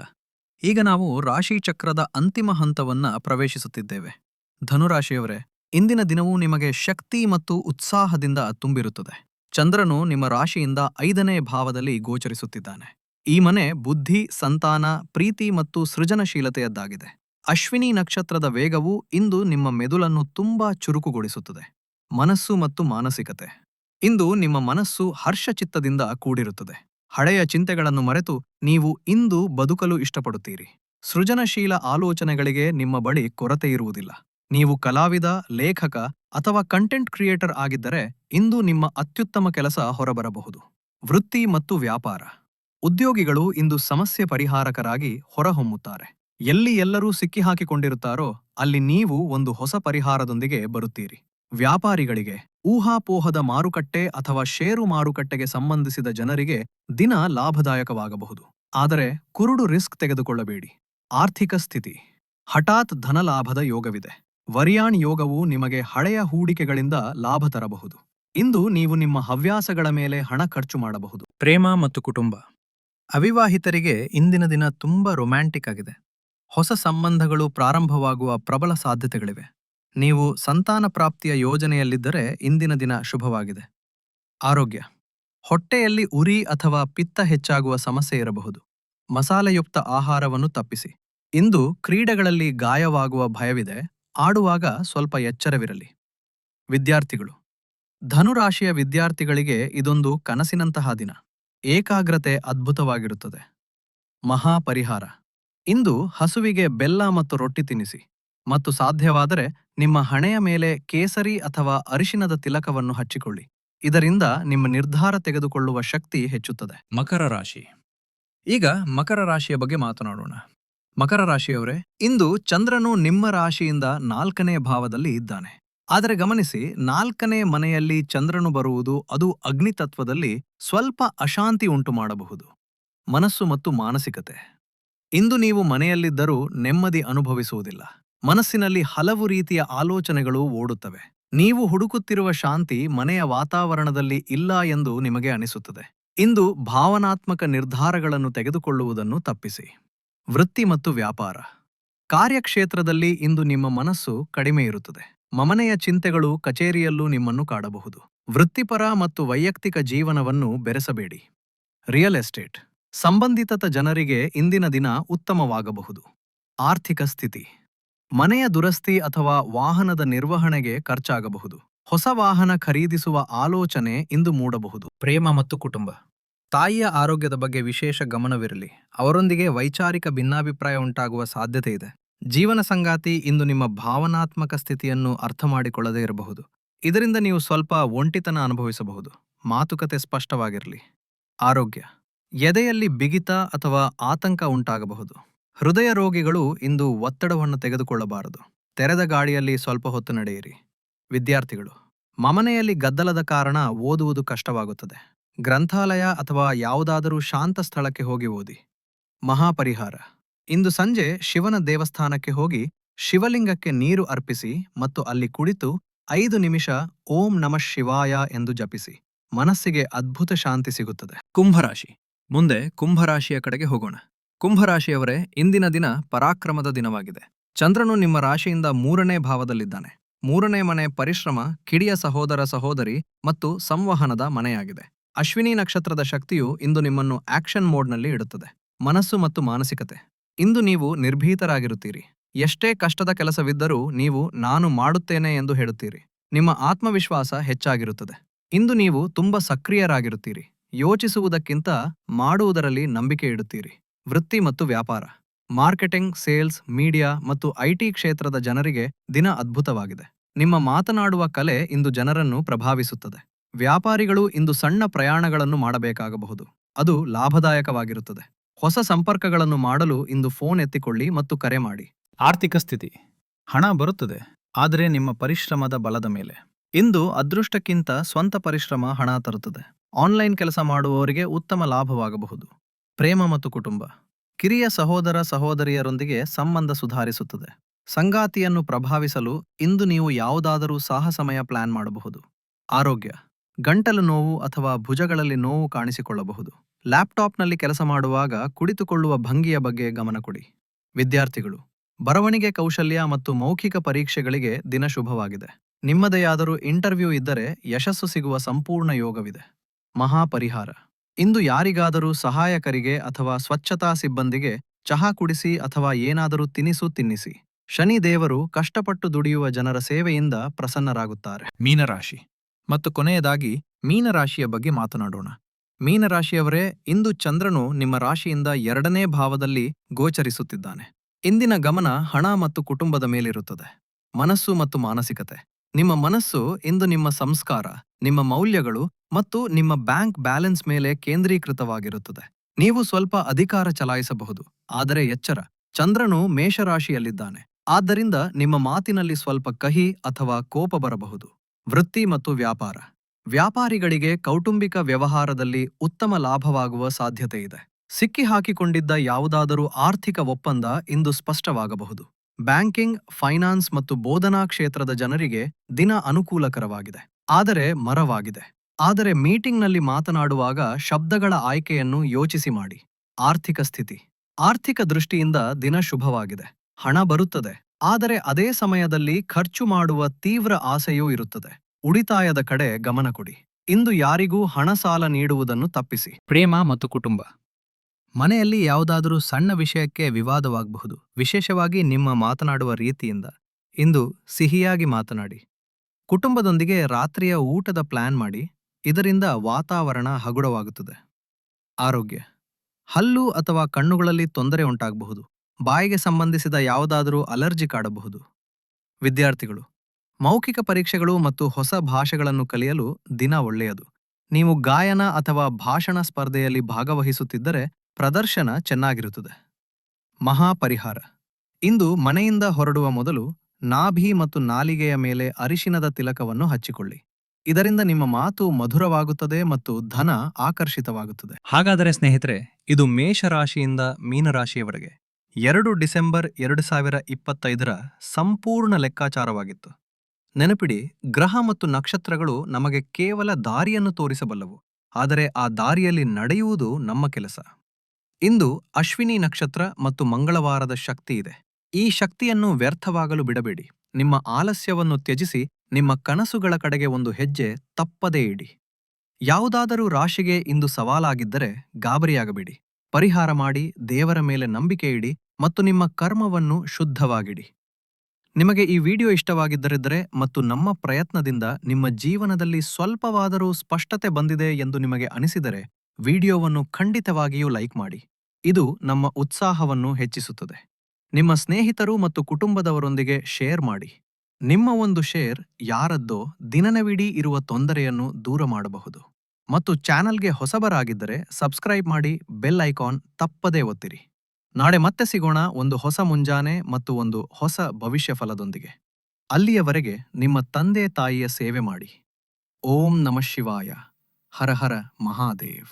ಈಗ ನಾವು ರಾಶಿ ಚಕ್ರದ ಅಂತಿಮ ಹಂತವನ್ನ ಪ್ರವೇಶಿಸುತ್ತಿದ್ದೇವೆ. ಧನುರಾಶಿಯವರೇ, ಇಂದಿನ ದಿನವೂ ನಿಮಗೆ ಶಕ್ತಿ ಮತ್ತು ಉತ್ಸಾಹದಿಂದ ತುಂಬಿರುತ್ತದೆ. ಚಂದ್ರನು ನಿಮ್ಮ ರಾಶಿಯಿಂದ ಐದನೇ ಭಾವದಲ್ಲಿ ಗೋಚರಿಸುತ್ತಿದ್ದಾನೆ. ಈ ಮನೆ ಬುದ್ಧಿ, ಸಂತಾನ, ಪ್ರೀತಿ ಮತ್ತು ಸೃಜನಶೀಲತೆಯದ್ದಾಗಿದೆ. ಅಶ್ವಿನಿ ನಕ್ಷತ್ರದ ವೇಗವು ಇಂದು ನಿಮ್ಮ ಮೆದುಳನ್ನು ತುಂಬಾ ಚುರುಕುಗೊಳಿಸುತ್ತದೆ. ಮನಸ್ಸು ಮತ್ತು ಮಾನಸಿಕತೆ. ಇಂದು ನಿಮ್ಮ ಮನಸ್ಸು ಹರ್ಷಚಿತ್ತದಿಂದ ಕೂಡಿರುತ್ತದೆ. ಹಳೆಯ ಚಿಂತೆಗಳನ್ನು ಮರೆತು ನೀವು ಇಂದು ಬದುಕಲು ಇಷ್ಟಪಡುತ್ತೀರಿ. ಸೃಜನಶೀಲ ಆಲೋಚನೆಗಳಿಗೆ ನಿಮ್ಮ ಬಳಿ ಕೊರತೆ ಇರುವುದಿಲ್ಲ. ನೀವು ಕಲಾವಿದ, ಲೇಖಕ ಅಥವಾ ಕಂಟೆಂಟ್ ಕ್ರಿಯೇಟರ್ ಆಗಿದ್ದರೆ ಇಂದು ನಿಮ್ಮ ಅತ್ಯುತ್ತಮ ಕೆಲಸ ಹೊರಬರಬಹುದು. ವೃತ್ತಿ ಮತ್ತು ವ್ಯಾಪಾರ. ಉದ್ಯೋಗಿಗಳು ಇಂದು ಸಮಸ್ಯೆ ಪರಿಹಾರಕರಾಗಿ ಹೊರಹೊಮ್ಮುತ್ತಾರೆ. ಎಲ್ಲಿ ಎಲ್ಲರೂ ಸಿಕ್ಕಿಹಾಕಿಕೊಂಡಿರುತ್ತಾರೋ ಅಲ್ಲಿ ನೀವು ಒಂದು ಹೊಸ ಪರಿಹಾರದೊಂದಿಗೆ ಬರುತ್ತೀರಿ. ವ್ಯಾಪಾರಿಗಳಿಗೆ, ಊಹಾಪೋಹದ ಮಾರುಕಟ್ಟೆ ಅಥವಾ ಷೇರು ಮಾರುಕಟ್ಟೆಗೆ ಸಂಬಂಧಿಸಿದ ಜನರಿಗೆ ದಿನ ಲಾಭದಾಯಕವಾಗಬಹುದು. ಆದರೆ ಕುರುಡು ರಿಸ್ಕ್ ತೆಗೆದುಕೊಳ್ಳಬೇಡಿ. ಆರ್ಥಿಕ ಸ್ಥಿತಿ. ಹಠಾತ್ ಧನಲಾಭದ ಯೋಗವಿದೆ. ವರಿಯಾಣ್ ಯೋಗವು ನಿಮಗೆ ಹಳೆಯ ಹೂಡಿಕೆಗಳಿಂದ ಲಾಭ ತರಬಹುದು. ಇಂದು ನೀವು ನಿಮ್ಮ ಹವ್ಯಾಸಗಳ ಮೇಲೆ ಹಣ ಖರ್ಚು ಮಾಡಬಹುದು. ಪ್ರೇಮ ಮತ್ತು ಕುಟುಂಬ. ಅವಿವಾಹಿತರಿಗೆ ಇಂದಿನ ದಿನ ತುಂಬಾ ರೊಮ್ಯಾಂಟಿಕ್ ಆಗಿದೆ. ಹೊಸ ಸಂಬಂಧಗಳು ಪ್ರಾರಂಭವಾಗುವ ಪ್ರಬಲ ಸಾಧ್ಯತೆಗಳಿವೆ. ನೀವು ಸಂತಾನ ಪ್ರಾಪ್ತಿಯ ಯೋಜನೆಯಲ್ಲಿದ್ದರೆ ಇಂದಿನ ದಿನ ಶುಭವಾಗಿದೆ. ಆರೋಗ್ಯ. ಹೊಟ್ಟೆಯಲ್ಲಿ ಉರಿ ಅಥವಾ ಪಿತ್ತ ಹೆಚ್ಚಾಗುವ ಸಮಸ್ಯೆ ಇರಬಹುದು. ಮಸಾಲೆಯುಕ್ತ ಆಹಾರವನ್ನು ತಪ್ಪಿಸಿ. ಇಂದು ಕ್ರೀಡೆಗಳಲ್ಲಿ ಗಾಯವಾಗುವ ಭಯವಿದೆ. ಆಡುವಾಗ ಸ್ವಲ್ಪ ಎಚ್ಚರವಿರಲಿ. ವಿದ್ಯಾರ್ಥಿಗಳು, ಧನುರಾಶಿಯ ವಿದ್ಯಾರ್ಥಿಗಳಿಗೆ ಇದೊಂದು ಕನಸಿನಂತಹ ದಿನ. ಏಕಾಗ್ರತೆ ಅದ್ಭುತವಾಗಿರುತ್ತದೆ. ಮಹಾಪರಿಹಾರ. ಇಂದು ಹಸುವಿಗೆ ಬೆಲ್ಲ ಮತ್ತು ರೊಟ್ಟಿ ತಿನ್ನಿಸಿ. ಮತ್ತು ಸಾಧ್ಯವಾದರೆ ನಿಮ್ಮ ಹಣೆಯ ಮೇಲೆ ಕೇಸರಿ ಅಥವಾ ಅರಿಶಿನದ ತಿಲಕವನ್ನು ಹಚ್ಚಿಕೊಳ್ಳಿ. ಇದರಿಂದ ನಿಮ್ಮ ನಿರ್ಧಾರ ತೆಗೆದುಕೊಳ್ಳುವ ಶಕ್ತಿ ಹೆಚ್ಚುತ್ತದೆ. ಮಕರ ರಾಶಿ. ಈಗ ಮಕರ ರಾಶಿಯ ಬಗ್ಗೆ ಮಾತನಾಡೋಣ. ಮಕರ ರಾಶಿಯವರೇ, ಇಂದು ಚಂದ್ರನು ನಿಮ್ಮ ರಾಶಿಯಿಂದ ನಾಲ್ಕನೇ ಭಾವದಲ್ಲಿ ಇದ್ದಾನೆ. ಆದರೆ ಗಮನಿಸಿ, ನಾಲ್ಕನೇ ಮನೆಯಲ್ಲಿ ಚಂದ್ರನು ಬರುವುದು ಅದು ಅಗ್ನಿತತ್ವದಲ್ಲಿ ಸ್ವಲ್ಪ ಅಶಾಂತಿ ಉಂಟು ಮಾಡಬಹುದು ಮನಸ್ಸು ಮತ್ತು ಮಾನಸಿಕತೆ. ಇಂದು ನೀವು ಮನೆಯಲ್ಲಿದ್ದರೂ ನೆಮ್ಮದಿ ಅನುಭವಿಸುವುದಿಲ್ಲ. ಮನಸ್ಸಿನಲ್ಲಿ ಹಲವು ರೀತಿಯ ಆಲೋಚನೆಗಳು ಓಡುತ್ತವೆ. ನೀವು ಹುಡುಕುತ್ತಿರುವ ಶಾಂತಿ ಮನೆಯ ವಾತಾವರಣದಲ್ಲಿ ಇಲ್ಲ ಎಂದು ನಿಮಗೆ ಅನಿಸುತ್ತದೆ. ಇಂದು ಭಾವನಾತ್ಮಕ ನಿರ್ಧಾರಗಳನ್ನು ತೆಗೆದುಕೊಳ್ಳುವುದನ್ನು ತಪ್ಪಿಸಿ. ವೃತ್ತಿ ಮತ್ತು ವ್ಯಾಪಾರ. ಕಾರ್ಯಕ್ಷೇತ್ರದಲ್ಲಿ ಇಂದು ನಿಮ್ಮ ಮನಸ್ಸು ಕಡಿಮೆ ಇರುತ್ತದೆ. ಮಮನೆಯ ಚಿಂತೆಗಳು ಕಚೇರಿಯಲ್ಲೂ ನಿಮ್ಮನ್ನು ಕಾಡಬಹುದು. ವೃತ್ತಿಪರ ಮತ್ತು ವೈಯಕ್ತಿಕ ಜೀವನವನ್ನು ಬೆರೆಸಬೇಡಿ. Real estate. ಸಂಬಂಧಿತ ಜನರಿಗೆ ಇಂದಿನ ದಿನ ಉತ್ತಮವಾಗಬಹುದು. ಆರ್ಥಿಕ ಸ್ಥಿತಿ. ಮನೆಯ ದುರಸ್ತಿ ಅಥವಾ ವಾಹನದ ನಿರ್ವಹಣೆಗೆ ಖರ್ಚಾಗಬಹುದು. ಹೊಸ ವಾಹನ ಖರೀದಿಸುವ ಆಲೋಚನೆ ಇಂದು ಮೂಡಬಹುದು. ಪ್ರೇಮ ಮತ್ತು ಕುಟುಂಬ. ತಾಯಿಯ ಆರೋಗ್ಯದ ಬಗ್ಗೆ ವಿಶೇಷ ಗಮನವಿರಲಿ. ಅವರೊಂದಿಗೆ ವೈಚಾರಿಕ ಭಿನ್ನಾಭಿಪ್ರಾಯ ಉಂಟಾಗುವ ಸಾಧ್ಯತೆ ಇದೆ. ಜೀವನ ಸಂಗಾತಿ ಇಂದು ನಿಮ್ಮ ಭಾವನಾತ್ಮಕ ಸ್ಥಿತಿಯನ್ನು ಅರ್ಥ ಮಾಡಿಕೊಳ್ಳದೇ ಇರಬಹುದು. ಇದರಿಂದ ನೀವು ಸ್ವಲ್ಪ ಒಂಟಿತನ ಅನುಭವಿಸಬಹುದು. ಮಾತುಕತೆ ಸ್ಪಷ್ಟವಾಗಿರಲಿ. ಆರೋಗ್ಯ. ಎದೆಯಲ್ಲಿ ಬಿಗಿತ ಅಥವಾ ಆತಂಕ ಉಂಟಾಗಬಹುದು. ಹೃದಯ ರೋಗಿಗಳು ಇಂದು ಒತ್ತಡವನ್ನು ತೆಗೆದುಕೊಳ್ಳಬಾರದು. ತೆರೆದ ಗಾಳಿಯಲ್ಲಿ ಸ್ವಲ್ಪ ಹೊತ್ತು ನಡೆಯಿರಿ. ವಿದ್ಯಾರ್ಥಿಗಳು. ಮಮನೆಯಲ್ಲಿ ಗದ್ದಲದ ಕಾರಣ ಓದುವುದು ಕಷ್ಟವಾಗುತ್ತದೆ. ಗ್ರಂಥಾಲಯ ಅಥವಾ ಯಾವುದಾದರೂ ಶಾಂತ ಸ್ಥಳಕ್ಕೆ ಹೋಗಿ ಓದಿ. ಮಹಾಪರಿಹಾರ. ಇಂದು ಸಂಜೆ ಶಿವನ ದೇವಸ್ಥಾನಕ್ಕೆ ಹೋಗಿ ಶಿವಲಿಂಗಕ್ಕೆ ನೀರು ಅರ್ಪಿಸಿ ಮತ್ತು ಅಲ್ಲಿ ಕುಳಿತು ಐದು ನಿಮಿಷ ಓಂ ನಮಃ ಶಿವಾಯ ಎಂದು ಜಪಿಸಿ. ಮನಸ್ಸಿಗೆ ಅದ್ಭುತ ಶಾಂತಿ ಸಿಗುತ್ತದೆ. ಕುಂಭರಾಶಿ. ಮುಂದೆ ಕುಂಭರಾಶಿಯ ಕಡೆಗೆ ಹೋಗೋಣ. ಕುಂಭರಾಶಿಯವರೇ, ಇಂದಿನ ದಿನ ಪರಾಕ್ರಮದ ದಿನವಾಗಿದೆ. ಚಂದ್ರನು ನಿಮ್ಮ ರಾಶಿಯಿಂದ ಮೂರನೇ ಭಾವದಲ್ಲಿದ್ದಾನೆ. ಮೂರನೇ ಮನೆ ಪರಿಶ್ರಮ, ಕಿಡಿಯ ಸಹೋದರ ಸಹೋದರಿ ಮತ್ತು ಸಂವಹನದ ಮನೆಯಾಗಿದೆ. ಅಶ್ವಿನಿ ನಕ್ಷತ್ರದ ಶಕ್ತಿಯು ಇಂದು ನಿಮ್ಮನ್ನು ಆಕ್ಷನ್ ಮೋಡ್ನಲ್ಲಿ ಇಡುತ್ತದೆ. ಮನಸ್ಸು ಮತ್ತು ಮಾನಸಿಕತೆ. ಇಂದು ನೀವು ನಿರ್ಭೀತರಾಗಿರುತ್ತೀರಿ. ಎಷ್ಟೇ ಕಷ್ಟದ ಕೆಲಸವಿದ್ದರೂ ನೀವು ನಾನು ಮಾಡುತ್ತೇನೆ ಎಂದು ಹೇಳುತ್ತೀರಿ. ನಿಮ್ಮ ಆತ್ಮವಿಶ್ವಾಸ ಹೆಚ್ಚಾಗಿರುತ್ತದೆ. ಇಂದು ನೀವು ತುಂಬ ಸಕ್ರಿಯರಾಗಿರುತ್ತೀರಿ. ಯೋಚಿಸುವುದಕ್ಕಿಂತ ಮಾಡುವುದರಲ್ಲಿ ನಂಬಿಕೆ ಇಡುತ್ತೀರಿ. ವೃತ್ತಿ ಮತ್ತು ವ್ಯಾಪಾರ. ಮಾರ್ಕೆಟಿಂಗ್, ಸೇಲ್ಸ್, ಮೀಡಿಯಾ ಮತ್ತು ಐಟಿ ಕ್ಷೇತ್ರದ ಜನರಿಗೆ ದಿನ ಅದ್ಭುತವಾಗಿದೆ. ನಿಮ್ಮ ಮಾತನಾಡುವ ಕಲೆ ಇಂದು ಜನರನ್ನು ಪ್ರಭಾವಿಸುತ್ತದೆ. ವ್ಯಾಪಾರಿಗಳು ಇಂದು ಸಣ್ಣ ಪ್ರಯಾಣಗಳನ್ನು ಮಾಡಬೇಕಾಗಬಹುದು. ಅದು ಲಾಭದಾಯಕವಾಗಿರುತ್ತದೆ. ಹೊಸ ಸಂಪರ್ಕಗಳನ್ನು ಮಾಡಲು ಇಂದು ಫೋನ್ ಎತ್ತಿಕೊಳ್ಳಿ ಮತ್ತು ಕರೆ ಮಾಡಿ. ಆರ್ಥಿಕ ಸ್ಥಿತಿ. ಹಣ ಬರುತ್ತದೆ, ಆದರೆ ನಿಮ್ಮ ಪರಿಶ್ರಮದ ಬಲದ ಮೇಲೆ. ಇಂದು ಅದೃಷ್ಟಕ್ಕಿಂತ ಸ್ವಂತ ಪರಿಶ್ರಮ ಹಣ ತರುತ್ತದೆ. ಆನ್ಲೈನ್ ಕೆಲಸ ಮಾಡುವವರಿಗೆ ಉತ್ತಮ ಲಾಭವಾಗಬಹುದು. ಪ್ರೇಮ ಮತ್ತು ಕುಟುಂಬ. ಕಿರಿಯ ಸಹೋದರ ಸಹೋದರಿಯರೊಂದಿಗೆ ಸಂಬಂಧ ಸುಧಾರಿಸುತ್ತದೆ. ಸಂಗಾತಿಯನ್ನು ಪ್ರಭಾವಿಸಲು ಇಂದು ನೀವು ಯಾವುದಾದರೂ ಸಾಹಸಮಯ ಪ್ಲಾನ್ ಮಾಡಬಹುದು. ಆರೋಗ್ಯ. ಗಂಟಲು ನೋವು ಅಥವಾ ಭುಜಗಳಲ್ಲಿ ನೋವು ಕಾಣಿಸಿಕೊಳ್ಳಬಹುದು. ಲ್ಯಾಪ್ಟಾಪ್ನಲ್ಲಿ ಕೆಲಸ ಮಾಡುವಾಗ ಕುಳಿತುಕೊಳ್ಳುವ ಭಂಗಿಯ ಬಗ್ಗೆ ಗಮನ ಕೊಡಿ. ವಿದ್ಯಾರ್ಥಿಗಳು, ಬರವಣಿಗೆ ಕೌಶಲ್ಯ ಮತ್ತು ಮೌಖಿಕ ಪರೀಕ್ಷೆಗಳಿಗೆ ದಿನ ಶುಭವಾಗಿದೆ. ನಿಮ್ಮದೆಯಾದರೂ ಇಂಟರ್ವ್ಯೂ ಇದ್ದರೆ ಯಶಸ್ಸು ಸಿಗುವ ಸಂಪೂರ್ಣ ಯೋಗವಿದೆ. ಮಹಾಪರಿಹಾರ. ಇಂದು ಯಾರಿಗಾದರೂ ಸಹಾಯಕರಿಗೆ ಅಥವಾ ಸ್ವಚ್ಛತಾ ಸಿಬ್ಬಂದಿಗೆ ಚಹಾ ಕುಡಿಸಿ ಅಥವಾ ಏನಾದರೂ ತಿನಿಸು ತಿನ್ನಿಸಿ. ಶನಿ ದೇವರು ಕಷ್ಟಪಟ್ಟು ದುಡಿಯುವ ಜನರ ಸೇವೆಯಿಂದ ಪ್ರಸನ್ನರಾಗುತ್ತಾರೆ. ಮೀನರಾಶಿ. ಮತ್ತು ಕೊನೆಯದಾಗಿ ಮೀನರಾಶಿಯ ಬಗ್ಗೆ ಮಾತನಾಡೋಣ. ಮೀನರಾಶಿಯವರೇ, ಇಂದು ಚಂದ್ರನು ನಿಮ್ಮ ರಾಶಿಯಿಂದ ಎರಡನೇ ಭಾವದಲ್ಲಿ ಗೋಚರಿಸುತ್ತಿದ್ದಾನೆ. ಇಂದಿನ ಗಮನ ಹಣ ಮತ್ತು ಕುಟುಂಬದ ಮೇಲಿರುತ್ತದೆ. ಮನಸ್ಸು ಮತ್ತು ಮಾನಸಿಕತೆ. ನಿಮ್ಮ ಮನಸ್ಸು ಇಂದು ನಿಮ್ಮ ಸಂಸ್ಕಾರ, ನಿಮ್ಮ ಮೌಲ್ಯಗಳು ಮತ್ತು ನಿಮ್ಮ ಬ್ಯಾಂಕ್ ಬ್ಯಾಲೆನ್ಸ್ ಮೇಲೆ ಕೇಂದ್ರೀಕೃತವಾಗಿರುತ್ತದೆ. ನೀವು ಸ್ವಲ್ಪ ಅಧಿಕಾರ ಚಲಾಯಿಸಬಹುದು, ಆದರೆ ಎಚ್ಚರ. ಚಂದ್ರನು ಮೇಷರಾಶಿಯಲ್ಲಿದ್ದಾನೆ. ಆದ್ದರಿಂದ ನಿಮ್ಮ ಮಾತಿನಲ್ಲಿ ಸ್ವಲ್ಪ ಕಹಿ ಅಥವಾ ಕೋಪ ಬರಬಹುದು. ವೃತ್ತಿ ಮತ್ತು ವ್ಯಾಪಾರ. ವ್ಯಾಪಾರಿಗಳಿಗೆ ಕೌಟುಂಬಿಕ ವ್ಯವಹಾರದಲ್ಲಿ ಉತ್ತಮ ಲಾಭವಾಗುವ ಸಾಧ್ಯತೆಯಿದೆ ಸಿಕ್ಕಿಹಾಕಿಕೊಂಡಿದ್ದ ಯಾವುದಾದರೂ ಆರ್ಥಿಕ ಒಪ್ಪಂದ ಇಂದು ಸ್ಪಷ್ಟವಾಗಬಹುದು. ಬ್ಯಾಂಕಿಂಗ್, ಫೈನಾನ್ಸ್ ಮತ್ತು ಬೋಧನಾ ಕ್ಷೇತ್ರದ ಜನರಿಗೆ ದಿನ ಅನುಕೂಲಕರವಾಗಿದೆ. ಆದರೆ ಮರವಾಗಿದೆ. ಆದರೆ ಮೀಟಿಂಗ್ನಲ್ಲಿ ಮಾತನಾಡುವಾಗ ಶಬ್ದಗಳ ಆಯ್ಕೆಯನ್ನು ಯೋಚಿಸಿ ಮಾಡಿ. ಆರ್ಥಿಕ ಸ್ಥಿತಿ. ಆರ್ಥಿಕ ದೃಷ್ಟಿಯಿಂದ ದಿನ ಶುಭವಾಗಿದೆ. ಹಣ ಬರುತ್ತದೆ. ಆದರೆ ಅದೇ ಸಮಯದಲ್ಲಿ ಖರ್ಚು ಮಾಡುವ ತೀವ್ರ ಆಸೆಯೂ ಇರುತ್ತದೆ. ಉಳಿತಾಯದ ಕಡೆ ಗಮನ ಕೊಡಿ. ಇಂದು ಯಾರಿಗೂ ಹಣ ಸಾಲ ನೀಡುವುದನ್ನು ತಪ್ಪಿಸಿ. ಪ್ರೇಮ ಮತ್ತು ಕುಟುಂಬ. ಮನೆಯಲ್ಲಿ ಯಾವುದಾದರೂ ಸಣ್ಣ ವಿಷಯಕ್ಕೆ ವಿವಾದವಾಗಬಹುದು. ವಿಶೇಷವಾಗಿ ನಿಮ್ಮ ಮಾತನಾಡುವ ರೀತಿಯಿಂದ. ಇಂದು ಸಿಹಿಯಾಗಿ ಮಾತನಾಡಿ. ಕುಟುಂಬದೊಂದಿಗೆ ರಾತ್ರಿಯ ಊಟದ ಪ್ಲಾನ್ ಮಾಡಿ. ಇದರಿಂದ ವಾತಾವರಣ ಹಗುರವಾಗುತ್ತದೆ. ಆರೋಗ್ಯ. ಹಲ್ಲು ಅಥವಾ ಕಣ್ಣುಗಳಲ್ಲಿ ತೊಂದರೆ ಉಂಟಾಗಬಹುದು. ಬಾಯಿಗೆ ಸಂಬಂಧಿಸಿದ ಯಾವುದಾದರೂ ಅಲರ್ಜಿ ಕಾಡಬಹುದು. ವಿದ್ಯಾರ್ಥಿಗಳು. ಮೌಖಿಕ ಪರೀಕ್ಷೆಗಳು ಮತ್ತು ಹೊಸ ಭಾಷೆಗಳನ್ನು ಕಲಿಯಲು ದಿನ ಒಳ್ಳೆಯದು. ನೀವು ಗಾಯನ ಅಥವಾ ಭಾಷಣ ಸ್ಪರ್ಧೆಯಲ್ಲಿ ಭಾಗವಹಿಸುತ್ತಿದ್ದರೆ ಪ್ರದರ್ಶನ ಚೆನ್ನಾಗಿರುತ್ತದೆ. ಮಹಾಪರಿಹಾರ. ಇಂದು ಮನೆಯಿಂದ ಹೊರಡುವ ಮೊದಲು ನಾಭಿ ಮತ್ತು ನಾಲಿಗೆಯ ಮೇಲೆ ಅರಿಶಿನದ ತಿಲಕವನ್ನು ಹಚ್ಚಿಕೊಳ್ಳಿ. ಇದರಿಂದ ನಿಮ್ಮ ಮಾತು ಮಧುರವಾಗುತ್ತದೆ ಮತ್ತು ಧನ ಆಕರ್ಷಿತವಾಗುತ್ತದೆ. ಹಾಗಾದರೆ ಸ್ನೇಹಿತರೆ, ಇದು ಮೇಷರಾಶಿಯಿಂದ ಮೀನರಾಶಿಯವರೆಗೆ. ಎರಡು ಡಿಸೆಂಬರ್ ಎರಡು ಸಾವಿರ ಸಂಪೂರ್ಣ ಲೆಕ್ಕಾಚಾರವಾಗಿತ್ತು. ನೆನಪಿಡಿ, ಗ್ರಹ ಮತ್ತು ನಕ್ಷತ್ರಗಳು ನಮಗೆ ಕೇವಲ ದಾರಿಯನ್ನು ತೋರಿಸಬಲ್ಲವು, ಆದರೆ ಆ ದಾರಿಯಲ್ಲಿ ನಡೆಯುವುದು ನಮ್ಮ ಕೆಲಸ. ಇಂದು ಅಶ್ವಿನಿ ನಕ್ಷತ್ರ ಮತ್ತು ಮಂಗಳವಾರದ ಶಕ್ತಿ ಇದೆ. ಈ ಶಕ್ತಿಯನ್ನು ವ್ಯರ್ಥವಾಗಲು ಬಿಡಬೇಡಿ. ನಿಮ್ಮ ಆಲಸ್ಯವನ್ನು ತ್ಯಜಿಸಿ, ನಿಮ್ಮ ಕನಸುಗಳ ಕಡೆಗೆ ಒಂದು ಹೆಜ್ಜೆ ತಪ್ಪದೇ ಇಡಿ. ಯಾವುದಾದರೂ ರಾಶಿಗೆ ಇಂದು ಸವಾಲಾಗಿದ್ದರೆ ಗಾಬರಿಯಾಗಬೇಡಿ. ಪರಿಹಾರ ಮಾಡಿ, ದೇವರ ಮೇಲೆ ನಂಬಿಕೆ ಇಡಿ ಮತ್ತು ನಿಮ್ಮ ಕರ್ಮವನ್ನು ಶುದ್ಧವಾಗಿಡಿ. ನಿಮಗೆ ಈ ವಿಡಿಯೋ ಇಷ್ಟವಾಗಿದ್ದರಿದ್ದರೆ ಮತ್ತು ನಮ್ಮ ಪ್ರಯತ್ನದಿಂದ ನಿಮ್ಮ ಜೀವನದಲ್ಲಿ ಸ್ವಲ್ಪವಾದರೂ ಸ್ಪಷ್ಟತೆ ಬಂದಿದೆ ಎಂದು ನಿಮಗೆ ಅನಿಸಿದರೆ ವಿಡಿಯೋವನ್ನು ಖಂಡಿತವಾಗಿಯೂ ಲೈಕ್ ಮಾಡಿ. ಇದು ನಮ್ಮ ಉತ್ಸಾಹವನ್ನು ಹೆಚ್ಚಿಸುತ್ತದೆ. ನಿಮ್ಮ ಸ್ನೇಹಿತರು ಮತ್ತು ಕುಟುಂಬದವರೊಂದಿಗೆ ಶೇರ್ ಮಾಡಿ. ನಿಮ್ಮ ಒಂದು ಶೇರ್ ಯಾರದ್ದೋ ದಿನನವಿಡೀ ಇರುವ ತೊಂದರೆಯನ್ನು ದೂರ ಮಾಡಬಹುದು. ಮತ್ತು ಚಾನಲ್ಗೆ ಹೊಸಬರಾಗಿದ್ದರೆ ಸಬ್ಸ್ಕ್ರೈಬ್ ಮಾಡಿ ಬೆಲ್ ಐಕಾನ್ ತಪ್ಪದೇ ಒತ್ತಿರಿ. ನಾಳೆ ಮತ್ತೆ ಸಿಗೋಣ ಒಂದು ಹೊಸ ಮುಂಜಾನೆ ಮತ್ತು ಒಂದು ಹೊಸ ಭವಿಷ್ಯ ಫಲದೊಂದಿಗೆ. ಅಲ್ಲಿಯವರೆಗೆ ನಿಮ್ಮ ತಂದೆ ತಾಯಿಯ ಸೇವೆ ಮಾಡಿ. ಓಂ ನಮಃ ಶಿವಾಯ. ಹರ ಹರ ಮಹಾದೇವ್.